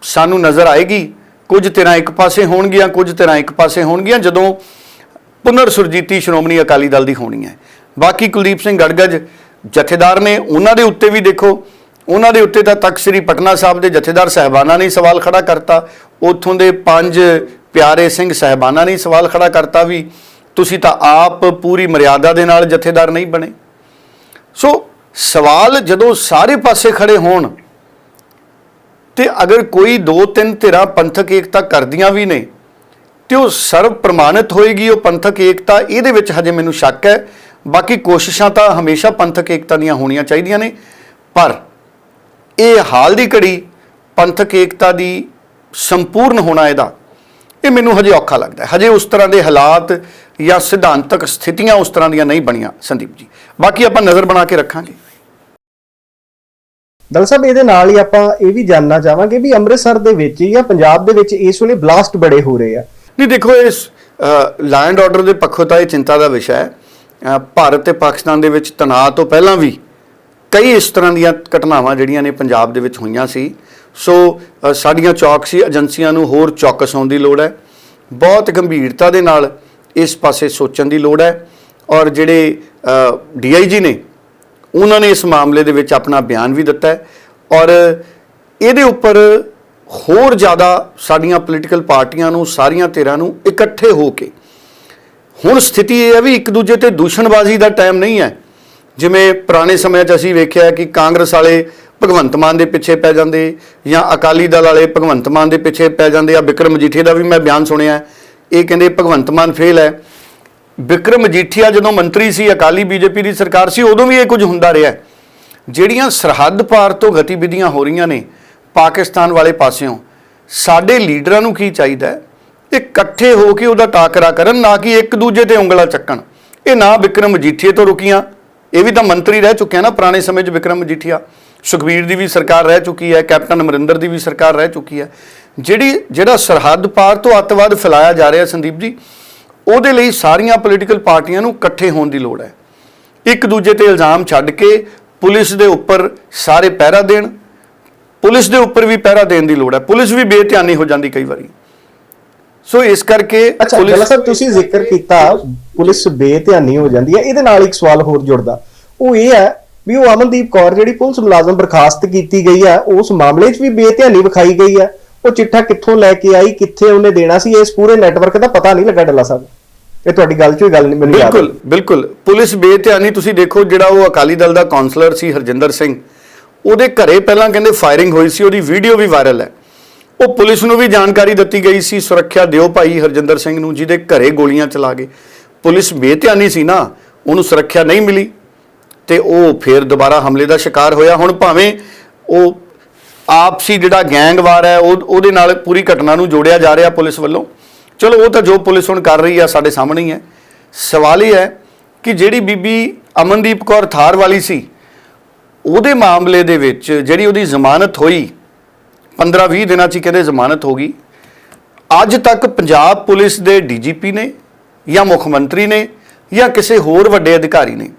[SPEAKER 2] ਸਾਨੂੰ ਨਜ਼ਰ ਆਏਗੀ। ਕੁਝ ਧਿਰਾਂ ਇੱਕ ਪਾਸੇ ਹੋਣਗੀਆਂ, ਕੁਝ ਧਿਰਾਂ ਇੱਕ ਪਾਸੇ ਹੋਣਗੀਆਂ, ਜਦੋਂ ਪੁਨਰ ਸੁਰਜੀਤੀ ਸ਼੍ਰੋਮਣੀ ਅਕਾਲੀ ਦਲ ਦੀ ਹੋਣੀ ਹੈ। ਬਾਕੀ ਕੁਲਦੀਪ ਸਿੰਘ ਗੜਗੜ ਜਥੇਦਾਰ ਨੇ, ਉਹਨਾਂ ਦੇ ਉੱਤੇ ਵੀ ਦੇਖੋ ਉਹਨਾਂ ਦੇ ਉੱਤੇ ਤਾਂ ਤਖਤ ਸ੍ਰੀ ਪਟਨਾ ਸਾਹਿਬ ਦੇ ਜਥੇਦਾਰ ਸਹਿਬਾਨਾਂ ਨੇ ਸਵਾਲ ਖੜਾ ਕਰਤਾ। ਉੱਥੋਂ ਦੇ ਪੰਜ ਪਿਆਰੇ ਸਿੰਘ ਸਹਿਬਾਨਾਂ ਨੇ ਸਵਾਲ ਖੜਾ ਕਰਤਾ ਵੀ ਤੁਸੀਂ ਤਾਂ ਆਪ ਪੂਰੀ ਮਰਿਆਦਾ ਦੇ ਨਾਲ ਜਥੇਦਾਰ ਨਹੀਂ ਬਣੇ। ਸੋ ਸਵਾਲ ਜਦੋਂ ਸਾਰੇ ਪਾਸੇ ਖੜੇ ਹੋਣ ਤੇ ਅਗਰ ਕੋਈ ਦੋ ਤਿੰਨ ਧਿਰਾਂ ਪੰਥਕ ਏਕਤਾ ਕਰਦੀਆਂ ਵੀ ਨੇ ਤੇ ਉਹ ਸਰਵ ਪ੍ਰਮਾਣਿਤ ਹੋਏਗੀ ਉਹ ਪੰਥਕ ਏਕਤਾ, ਇਹਦੇ ਵਿੱਚ ਹਜੇ ਮੈਨੂੰ ਸ਼ੱਕ ਹੈ। ਬਾਕੀ ਕੋਸ਼ਿਸ਼ਾਂ ਤਾਂ ਹਮੇਸ਼ਾ ਪੰਥਕ ਏਕਤਾ ਦੀਆਂ ਹੋਣੀਆਂ ਚਾਹੀਦੀਆਂ ਨੇ। ਪਰ ਇਹ ਹਾਲ ਦੀ ਘੜੀ ਪੰਥਕ ਏਕਤਾ ਦੀ ਸੰਪੂਰਨ ਹੋਣਾ ਇਹਦਾ ਇਹ ਮੈਨੂੰ ਹਜੇ ਔਖਾ ਲੱਗਦਾ ਹਜੇ ਉਸ ਤਰ੍ਹਾਂ ਦੇ ਹਾਲਾਤ ਜਾਂ ਸਿਧਾਂਤਕ ਸਥਿਤੀਆਂ ਉਸ ਤਰ੍ਹਾਂ ਦੀਆਂ ਨਹੀਂ ਬਣੀਆਂ ਸੰਦੀਪ ਜੀ। ਬਾਕੀ ਆਪਾਂ ਨਜ਼ਰ ਬਣਾ ਕੇ ਰੱਖਾਂਗੇ।
[SPEAKER 1] ਦਲ ਸਾਹਿਬ ਇਹਦੇ ਨਾਲ ਹੀ ਆਪਾਂ ਇਹ ਵੀ ਜਾਨਣਾ ਚਾਹਾਂਗੇ ਵੀ ਅੰਮ੍ਰਿਤਸਰ ਦੇ ਵਿੱਚ ਜਾਂ ਪੰਜਾਬ ਦੇ ਵਿੱਚ ਇਸ ਵੇਲੇ ਬਲਾਸਟ ਬੜੇ ਹੋ ਰਹੇ ਆ।
[SPEAKER 2] ਨਹੀਂ ਦੇਖੋ ਇਸ ਲੈਂਡ ਆਰਡਰ ਦੇ ਪੱਖੋਂ ਤਾਂ ਇਹ ਚਿੰਤਾ ਦਾ ਵਿਸ਼ਾ ਹੈ। ਭਾਰਤ ਤੇ ਪਾਕਿਸਤਾਨ ਦੇ ਵਿੱਚ ਤਣਾਅ ਤੋਂ ਪਹਿਲਾਂ ਵੀ ਕਈ ਇਸ ਤਰ੍ਹਾਂ ਦੀਆਂ ਘਟਨਾਵਾਂ ਜਿਹੜੀਆਂ ਨੇ ਪੰਜਾਬ ਦੇ ਵਿੱਚ ਹੋਈਆਂ ਸੀ। ਸੋ ਸਾਡੀਆਂ ਚੌਕਸੀ ਏਜੰਸੀਆਂ ਨੂੰ ਹੋਰ ਚੌਕਸ ਹੋਣ ਦੀ ਲੋੜ ਹੈ। ਬਹੁਤ ਗੰਭੀਰਤਾ ਦੇ ਨਾਲ ਇਸ ਪਾਸੇ ਸੋਚਣ ਦੀ ਲੋੜ ਹੈ ਔਰ ਜਿਹੜੇ ਡੀਆਈਜੀ ਨੇ, ਉਹਨਾਂ ਨੇ ਇਸ ਮਾਮਲੇ ਦੇ ਵਿੱਚ ਆਪਣਾ ਬਿਆਨ ਵੀ ਦਿੱਤਾ ਹੈ ਔਰ ਇਹਦੇ ਉੱਪਰ ਹੋਰ ਜ਼ਿਆਦਾ ਸਾਡੀਆਂ ਪੋਲੀਟੀਕਲ ਪਾਰਟੀਆਂ ਨੂੰ, ਸਾਰੀਆਂ ਧਿਰਾਂ ਨੂੰ ਇਕੱਠੇ ਹੋ ਕੇ। ਹੁਣ ਸਥਿਤੀ ਇਹ ਹੈ ਵੀ ਇੱਕ ਦੂਜੇ ਤੇ ਦੂਸ਼ਣਬਾਜ਼ੀ ਦਾ ਟਾਈਮ ਨਹੀਂ ਹੈ। ਜਿਵੇਂ ਪੁਰਾਣੇ ਸਮਿਆਂ 'ਚ ਅਸੀਂ ਵੇਖਿਆ ਕਿ ਕਾਂਗਰਸ ਵਾਲੇ ਭਗਵੰਤ ਮਾਨ ਦੇ ਪਿੱਛੇ ਪੈ ਜਾਂਦੇ ਜਾਂ ਅਕਾਲੀ ਦਲ ਵਾਲੇ ਭਗਵੰਤ ਮਾਨ ਦੇ ਪਿੱਛੇ ਪੈ ਜਾਂਦੇ ਆ। ਵਿਕਰਮ ਮਜੀਠੀਆ ਦਾ ਵੀ ਮੈਂ ਬਿਆਨ ਸੁਣਿਆ ਇਹ ਕਹਿੰਦੇ ਭਗਵੰਤ ਮਾਨ ਫੇਲ ਹੈ। ਵਿਕਰਮ ਮਜੀਠੀਆ ਜਦੋਂ ਮੰਤਰੀ ਸੀ, ਅਕਾਲੀ ਬੀਜੇਪੀ ਦੀ ਸਰਕਾਰ ਸੀ, ਉਦੋਂ ਵੀ ਇਹ ਕੁਝ ਹੁੰਦਾ ਰਿਹਾ ਜਿਹੜੀਆਂ ਸਰਹੱਦ ਪਾਰ ਤੋਂ ਗਤੀਵਿਧੀਆਂ ਹੋ ਰਹੀਆਂ ਨੇ ਪਾਕਿਸਤਾਨ ਵਾਲੇ ਪਾਸਿਓਂ, ਸਾਡੇ ਲੀਡਰਾਂ ਨੂੰ ਕੀ ਚਾਹੀਦਾ ਹੈ? ਇਹ ਇਕੱਠੇ ਹੋ ਕੇ ਉਹਦਾ ਟਾਕਰਾ ਕਰਨ, ਨਾ ਕਿ ਇੱਕ ਦੂਜੇ ਤੇ ਉਂਗਲਾ ਚੱਕਣ। ਇਹ ਨਾ ਵਿਕਰਮ ਮਜੀਠੀਏ ਤੋਂ ਰੁਕੀਆਂ ਇਹ ਵੀ ਤਾਂ ਮੰਤਰੀ ਰਹਿ ਚੁੱਕਿਆ ਨਾ ਪੁਰਾਣੇ ਸਮੇਂ 'ਚ ਵਿਕਰਮ ਮਜੀਠੀਆ। ਸੁਖਬੀਰ ਦੀ ਵੀ ਸਰਕਾਰ ਰਹਿ ਚੁੱਕੀ ਹੈ, ਕੈਪਟਨ ਅਮਰਿੰਦਰ ਦੀ ਵੀ ਸਰਕਾਰ ਰਹਿ ਚੁੱਕੀ ਹੈ। ਜਿਹੜੀ, ਜਿਹੜਾ ਸਰਹੱਦ ਪਾਰ ਤੋਂ ਅੱਤਵਾਦ ਫੈਲਾਇਆ ਜਾ ਰਿਹਾ ਸੰਦੀਪ ਜੀ, ਉਹਦੇ ਲਈ ਸਾਰੀਆਂ ਪੋਲੀਟੀਕਲ ਪਾਰਟੀਆਂ ਨੂੰ ਇਕੱਠੇ ਹੋਣ ਦੀ ਲੋੜ ਹੈ। ਇੱਕ ਦੂਜੇ ਤੇ ਇਲਜ਼ਾਮ ਛੱਡ ਕੇ ਪੁਲਿਸ ਦੇ ਉੱਪਰ ਸਾਰੇ ਪਹਿਰਾ ਦੇਣ, ਪੁਲਿਸ ਦੇ ਉੱਪਰ ਵੀ ਪਹਿਰਾ ਦੇਣ ਦੀ ਲੋੜ ਹੈ। ਪੁਲਿਸ ਵੀ ਬੇਧਿਆਨੀ ਹੋ ਜਾਂਦੀ ਕਈ ਵਾਰੀ। ਸੋ ਇਸ ਕਰਕੇ
[SPEAKER 1] ਅੱਛਾ ਜਲਾ ਸਾਹਿਬ ਤੁਸੀਂ ਜ਼ਿਕਰ ਕੀਤਾ ਪੁਲਿਸ ਬੇਧਿਆਨੀ ਹੋ ਜਾਂਦੀ ਹੈ ਇਹਦੇ ਨਾਲ ਇੱਕ ਸਵਾਲ ਹੋਰ ਜੁੜਦਾ। ਉਹ ਇਹ ਹੈ ਵੀ ਉਹ ਅਮਨਦੀਪ ਕੌਰ ਜਿਹੜੀ ਪੁਲਿਸ ਮੁਲਾਜ਼ਮ ਬਰਖਾਸਤ ਕੀਤੀ ਗਈ ਹੈ ਉਸ ਮਾਮਲੇ 'ਚ ਵੀ ਬੇਧਿਆਨੀ ਵਿਖਾਈ ਗਈ ਹੈ। ਉਹ ਚਿੱਠਾ ਕਿੱਥੋਂ ਲੈ ਕੇ ਆਈ ਕਿੱਥੇ ਉਹਨੇ ਦੇਣਾ ਸੀ ਇਸ ਪੂਰੇ ਨੈਟਵਰਕ ਦਾ ਪਤਾ ਨਹੀਂ ਲੱਗਾ ਡੱਲਾ ਸਾਹਿਬ। ਇਹ ਤੁਹਾਡੀ ਗੱਲ 'ਚੋਂ ਹੀ ਗੱਲ ਨਹੀਂ ਮੈਨੂੰ ਯਾਦ
[SPEAKER 2] ਬਿਲਕੁਲ ਬਿਲਕੁਲ। ਪੁਲਿਸ ਬੇਧਿਆਨੀ ਤੁਸੀਂ ਦੇਖੋ ਜਿਹੜਾ ਉਹ ਅਕਾਲੀ ਦਲ ਦਾ ਕਾਉਂਸਲਰ ਸੀ ਹਰਜਿੰਦਰ ਸਿੰਘ। ਉਹਦੇ ਘਰੇ ਪਹਿਲਾਂ ਕਹਿੰਦੇ ਫਾਇਰਿੰਗ ਹੋਈ ਸੀ ਉਹਦੀ ਵੀਡੀਓ ਵੀ ਵਾਇਰਲ ਹੈ। ਉਹ ਪੁਲਿਸ ਨੂੰ ਵੀ ਜਾਣਕਾਰੀ ਦਿੱਤੀ ਗਈ ਸੀ, ਸੁਰੱਖਿਆ ਦਿਓ ਭਾਈ ਹਰਜਿੰਦਰ ਸਿੰਘ ਨੂੰ, ਜਿਹਦੇ ਘਰੇ ਗੋਲੀਆਂ ਚਲਾ ਗਏ। ਪੁਲਿਸ ਬੇਧਿਆਨੀ ਸੀ ਨਾ, ਉਹਨੂੰ ਸੁਰੱਖਿਆ ਨਹੀਂ ਮਿਲੀ ਤੇ ਉਹ ਫਿਰ ਦੁਬਾਰਾ ਹਮਲੇ ਦਾ ਸ਼ਿਕਾਰ ਹੋਇਆ। ਹੁਣ ਭਾਵੇਂ ਉਹ ਆਪਸੀ ਜਿਹੜਾ ਗੈਂਗਵਾਰ ਹੈ, ਉਹ, ਉਹਦੇ ਨਾਲ ਪੂਰੀ ਘਟਨਾ ਨੂੰ ਜੋੜਿਆ ਜਾ ਰਿਹਾ ਪੁਲਿਸ ਵੱਲੋਂ। ਚਲੋ, ਉਹ ਤਾਂ ਜੋ ਪੁਲਿਸ ਹੁਣ ਕਰ ਰਹੀ ਆ, ਸਾਡੇ ਸਾਹਮਣੇ ਹੀ ਹੈ। ਸਵਾਲ ਇਹ ਹੈ ਕਿ ਜਿਹੜੀ ਬੀਬੀ ਅਮਨਦੀਪ ਕੌਰ ਥਾਰ ਵਾਲੀ ਸੀ, ਉਹਦੇ ਮਾਮਲੇ ਦੇ ਵਿੱਚ ਜਿਹੜੀ ਉਹਦੀ ਜ਼ਮਾਨਤ ਹੋਈ 15-20 ਦਿਨਾਂ 'ਚ ਹੀ ਕਹਿੰਦੇ ਜ਼ਮਾਨਤ ਹੋ ਗਈ। ਅੱਜ ਤੱਕ ਪੰਜਾਬ ਪੁਲਿਸ ਦੇ ਡੀਜੀਪੀ ਨੇ ਜਾਂ ਮੁੱਖ ਮੰਤਰੀ ਨੇ ਜਾਂ ਕਿਸੇ ਹੋਰ ਵੱਡੇ ਅਧਿਕਾਰੀ ਨੇ,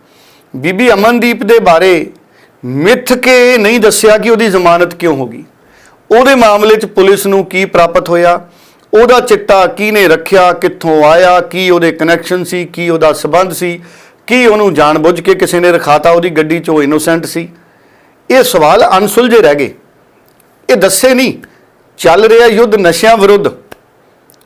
[SPEAKER 2] ਬੀਬੀ ਅਮਨਦੀਪ ਦੇ ਬਾਰੇ ਮਿੱਥ ਕੇ ਨਹੀਂ ਦੱਸਿਆ ਕਿ ਉਹਦੀ ਜ਼ਮਾਨਤ ਕਿਉਂ ਹੋ ਗਈ। ਉਹਦੇ ਮਾਮਲੇ 'ਚ ਪੁਲਿਸ ਨੂੰ ਕੀ ਪ੍ਰਾਪਤ ਹੋਇਆ, ਉਹਦਾ ਚਿੱਟਾ ਕਿਹਨੇ ਰੱਖਿਆ, ਕਿੱਥੋਂ ਆਇਆ, ਕੀ ਉਹਦੇ ਕਨੈਕਸ਼ਨ ਸੀ, ਕੀ ਉਹਦਾ ਸਬੰਧ ਸੀ, ਕੀ ਉਹਨੂੰ ਜਾਣਬੁੱਝ ਕੇ ਕਿਸੇ ਨੇ ਰਖਾਤਾ ਉਹਦੀ ਗੱਡੀ 'ਚ ਉਹ ਇਨੋਸੈਂਟ ਸੀ। ਇਹ ਸਵਾਲ ਅਨਸੁਲਝੇ ਰਹਿ ਗਏ। ਇਹ ਦੱਸੇ ਨਹੀਂ। ਚੱਲ ਰਿਹਾ ਯੁੱਧ ਨਸ਼ਿਆਂ ਵਿਰੁੱਧ।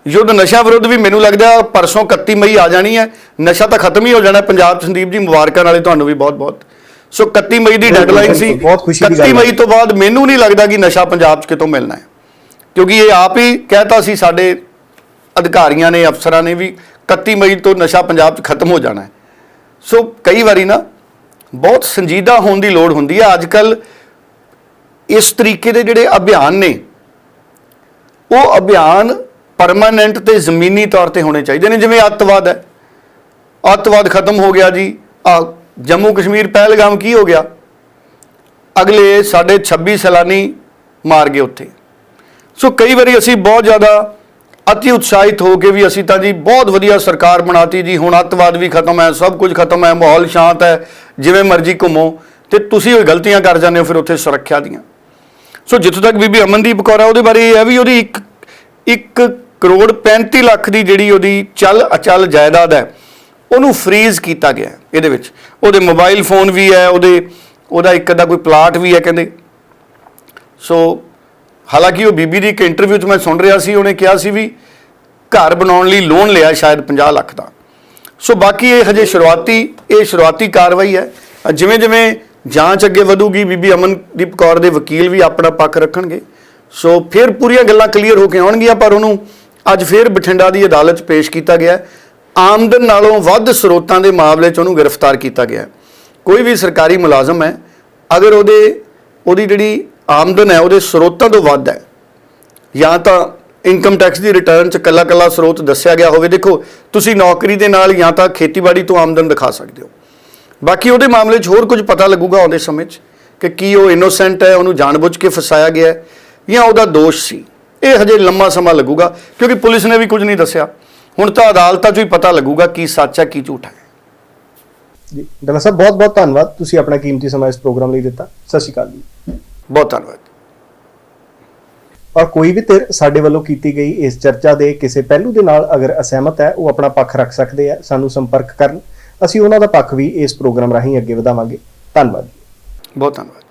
[SPEAKER 2] ਯੁੱਧ ਨਸ਼ਾ ਵਿਰੁੱਧ ਵੀ ਮੈਨੂੰ ਲੱਗਦਾ ਪਰਸੋਂ 31 ਮਈ ਆ ਜਾਣੀ ਹੈ। ਨਸ਼ਾ ਤਾਂ ਖਤਮ ਹੀ ਹੋ ਜਾਣਾ ਪੰਜਾਬ ਸੰਦੀਪ ਜੀ ਮੁਬਾਰਕਾਂ ਨਾਲੇ ਤੁਹਾਨੂੰ ਵੀ ਬਹੁਤ-ਬਹੁਤ ਸੋ 31 ਮਈ ਦੀ ਡੈਡਲਾਈਨ ਸੀ।
[SPEAKER 1] ਬਹੁਤ ਖੁਸ਼ੀ ਦੀ
[SPEAKER 2] 31
[SPEAKER 1] ਗੱਲ ਹੈ।
[SPEAKER 2] ਮਈ ਤੋਂ ਬਾਅਦ ਮੈਨੂੰ ਨਹੀਂ ਲੱਗਦਾ ਕਿ ਨਸ਼ਾ ਪੰਜਾਬ 'ਚ ਕਿਤੋਂ ਮਿਲਣਾ ਹੈ। ਕਿਉਂਕਿ ਇਹ ਆਪ ਹੀ ਕਹਿਤਾ ਸੀ ਸਾਡੇ ਅਧਿਕਾਰੀਆਂ ਨੇ ਅਫਸਰਾਂ ਨੇ ਵੀ 31 ਮਈ ਤੋਂ ਨਸ਼ਾ ਪੰਜਾਬ 'ਚ ਖਤਮ ਹੋ ਜਾਣਾ ਹੈ। ਸੋ ਕਈ ਵਾਰੀ ਨਾ ਬਹੁਤ ਸੰਜੀਦਾ ਹੋਣ ਦੀ ਲੋੜ ਹੁੰਦੀ ਹੈ। ਅੱਜ ਕੱਲ ਇਸ ਤਰੀਕੇ ਦੇ ਜਿਹੜੇ ਅਭਿਆਨ ਨੇ, ਉਹ ਅਭਿਆਨ ਪਰਮਾਨੈਂਟ ਤੇ ਜ਼ਮੀਨੀ ਤੌਰ ਤੇ ਹੋਣੇ ਚਾਹੀਦੇ ਨੇ, ਜਿਵੇਂ ਅੱਤਵਾਦ ਹੈ। ਅੱਤਵਾਦ ਖਤਮ ਹੋ ਗਿਆ ਜੀ, ਆ ਜੰਮੂ ਕਸ਼ਮੀਰ ਪਹਿਲਗਾਮ ਕੀ ਹੋ ਗਿਆ? ਅਗਲੇ ਸਾਡੇ 26 ਸੈਲਾਨੀ ਮਾਰ ਗਏ ਉੱਥੇ। ਸੋ ਕਈ ਵਾਰੀ ਅਸੀਂ ਬਹੁਤ ਜ਼ਿਆਦਾ ਅਤੀ ਉਤਸ਼ਾਹਿਤ ਹੋ ਕੇ ਵੀ ਅਸੀਂ ਤਾਂ ਜੀ ਬਹੁਤ ਵਧੀਆ ਸਰਕਾਰ ਬਣਾਤੀ ਜੀ, ਹੁਣ ਅੱਤਵਾਦ ਵੀ ਖਤਮ ਹੈ, ਸਭ ਕੁਝ ਖਤਮ ਹੈ, ਮਾਹੌਲ ਸ਼ਾਂਤ ਹੈ, ਜਿਵੇਂ ਮਰਜ਼ੀ ਘੁੰਮੋ, ਤੇ ਤੁਸੀਂ ਉਹ ਗਲਤੀਆਂ ਕਰ ਜਾਂਦੇ ਹੋ, ਫਿਰ ਉੱਥੇ ਸੁਰੱਖਿਆ ਦੀਆਂ। ਸੋ ਜਿੱਥੋਂ ਤੱਕ ਬੀਬੀ ਅਮਨਦੀਪ ਕੌਰ ਹੈ ਉਹਦੇ ਬਾਰੇ ਇਹ ਹੈ ਵੀ ਉਹਦੀ ਇੱਕ ਇੱਕ ਕਰੋੜ 35 ਲੱਖ ਦੀ ਜਿਹੜੀ ਉਹਦੀ ਚੱਲ ਅਚਲ ਜਾਇਦਾਦ ਹੈ, ਉਹਨੂੰ ਫ੍ਰੀਜ਼ ਕੀਤਾ ਗਿਆ ਇਹਦੇ ਵਿੱਚ। ਉਹਦੇ ਮੋਬਾਈਲ ਫੋਨ ਵੀ ਹੈ, ਉਹਦੇ, ਉਹਦਾ ਇੱਕ ਅੱਧਾ ਕੋਈ ਪਲਾਟ ਵੀ ਹੈ ਕਹਿੰਦੇ। ਸੋ ਹਾਲਾਂਕਿ ਉਹ ਬੀਬੀ ਦੀ ਇੱਕ ਇੰਟਰਵਿਊ 'ਚ ਮੈਂ ਸੁਣ ਰਿਹਾ ਸੀ, ਉਹਨੇ ਕਿਹਾ ਸੀ ਵੀ ਘਰ ਬਣਾਉਣ ਲਈ ਲੋਨ ਲਿਆ ਸ਼ਾਇਦ 50 ਲੱਖ ਦਾ। ਸੋ ਬਾਕੀ ਇਹ ਹਜੇ ਸ਼ੁਰੂਆਤੀ, ਇਹ ਸ਼ੁਰੂਆਤੀ ਕਾਰਵਾਈ ਹੈ। ਜਿਵੇਂ ਜਿਵੇਂ ਜਾਂਚ ਅੱਗੇ ਵਧੂਗੀ, ਬੀਬੀ ਅਮਨਦੀਪ ਕੌਰ ਦੇ ਵਕੀਲ ਵੀ ਆਪਣਾ ਪੱਖ ਰੱਖਣਗੇ। ਸੋ ਫਿਰ ਪੂਰੀਆਂ ਗੱਲਾਂ ਕਲੀਅਰ ਹੋ ਕੇ ਆਉਣਗੀਆਂ, ਪਰ ਉਹਨੂੰ ਅੱਜ ਫਿਰ ਬਠਿੰਡਾ ਦੀ ਅਦਾਲਤ 'ਚ ਪੇਸ਼ ਕੀਤਾ ਗਿਆ ਆਮਦਨ ਨਾਲੋਂ ਵੱਧ ਸਰੋਤਾਂ ਦੇ ਮਾਮਲੇ 'ਚ ਉਹਨੂੰ ਗ੍ਰਿਫਤਾਰ ਕੀਤਾ ਗਿਆ ਕੋਈ ਵੀ ਸਰਕਾਰੀ ਮੁਲਾਜ਼ਮ ਹੈ, ਅਗਰ ਉਹਦੇ, ਉਹਦੀ ਜਿਹੜੀ ਆਮਦਨ ਹੈ, ਉਹਦੇ ਸਰੋਤਾਂ ਤੋਂ ਵੱਧ ਹੈ, ਜਾਂ ਤਾਂ ਇਨਕਮ ਟੈਕਸ ਦੀ ਰਿਟਰਨ ਚ ਕੱਲਾ ਕੱਲਾ ਸਰੋਤ ਦੱਸਿਆ ਗਿਆ ਹੋਵੇ, ਦੇਖੋ, ਤੁਸੀਂ ਨੌਕਰੀ ਦੇ ਨਾਲ ਜਾਂ ਤਾਂ ਖੇਤੀਬਾੜੀ ਤੋਂ ਆਮਦਨ ਦਿਖਾ ਸਕਦੇ ਹੋ। ਬਾਕੀ ਉਹਦੇ ਮਾਮਲੇ 'ਚ ਹੋਰ ਕੁਝ ਪਤਾ ਲੱਗੂਗਾ ਆਉਂਦੇ ਸਮੇਂ 'ਚ ਕਿ ਕੀ ਉਹ ਇਨੋਸੈਂਟ ਹੈ ਉਹਨੂੰ ਜਾਣਬੁੱਝ ਕੇ ਫਸਾਇਆ ਗਿਆ ਹੈ ਜਾਂ ਉਹਦਾ ਦੋਸ਼ ਸੀ। ਇਹ ਹਜੇ ਲੰਮਾ ਸਮਾਂ ਲੱਗੂਗਾ ਕਿਉਂਕਿ ਪੁਲਿਸ ਨੇ ਵੀ ਕੁਝ ਨਹੀਂ ਦੱਸਿਆ। ਹੁਣ ਤਾਂ ਅਦਾਲਤਾਂ 'ਚ ਹੀ ਪਤਾ ਲੱਗੂਗਾ ਕੀ ਸੱਚ ਹੈ ਕੀ ਝੂਠ ਹੈ।
[SPEAKER 1] ਜੀ ਡੱਲਾ ਸਾਹਿਬ ਬਹੁਤ ਬਹੁਤ ਧੰਨਵਾਦ। ਤੁਸੀਂ ਆਪਣਾ ਕੀਮਤੀ ਸਮਾਂ ਇਸ ਪ੍ਰੋਗਰਾਮ ਲਈ ਦਿੱਤਾ। ਸਤਿ ਸ਼੍ਰੀ ਅਕਾਲ ਜੀ।
[SPEAKER 2] ਬਹੁਤ ਧੰਨਵਾਦ।
[SPEAKER 1] ਔਰ ਕੋਈ ਵੀ ਧਿਰ ਸਾਡੇ ਵੱਲੋਂ ਕੀਤੀ ਗਈ ਇਸ ਚਰਚਾ ਦੇ ਕਿਸੇ ਪਹਿਲੂ ਦੇ ਨਾਲ ਅਗਰ ਅਸਹਿਮਤ ਹੈ ਉਹ ਆਪਣਾ ਪੱਖ ਰੱਖ ਸਕਦੇ ਆ ਸਾਨੂੰ ਸੰਪਰਕ ਕਰਨ ਅਸੀਂ ਉਹਨਾਂ ਦਾ ਪੱਖ ਵੀ ਇਸ ਪ੍ਰੋਗਰਾਮ ਰਾਹੀਂ ਅੱਗੇ ਵਧਾਵਾਂਗੇ। ਧੰਨਵਾਦ
[SPEAKER 2] ਬਹੁਤ ਧੰਨਵਾਦ।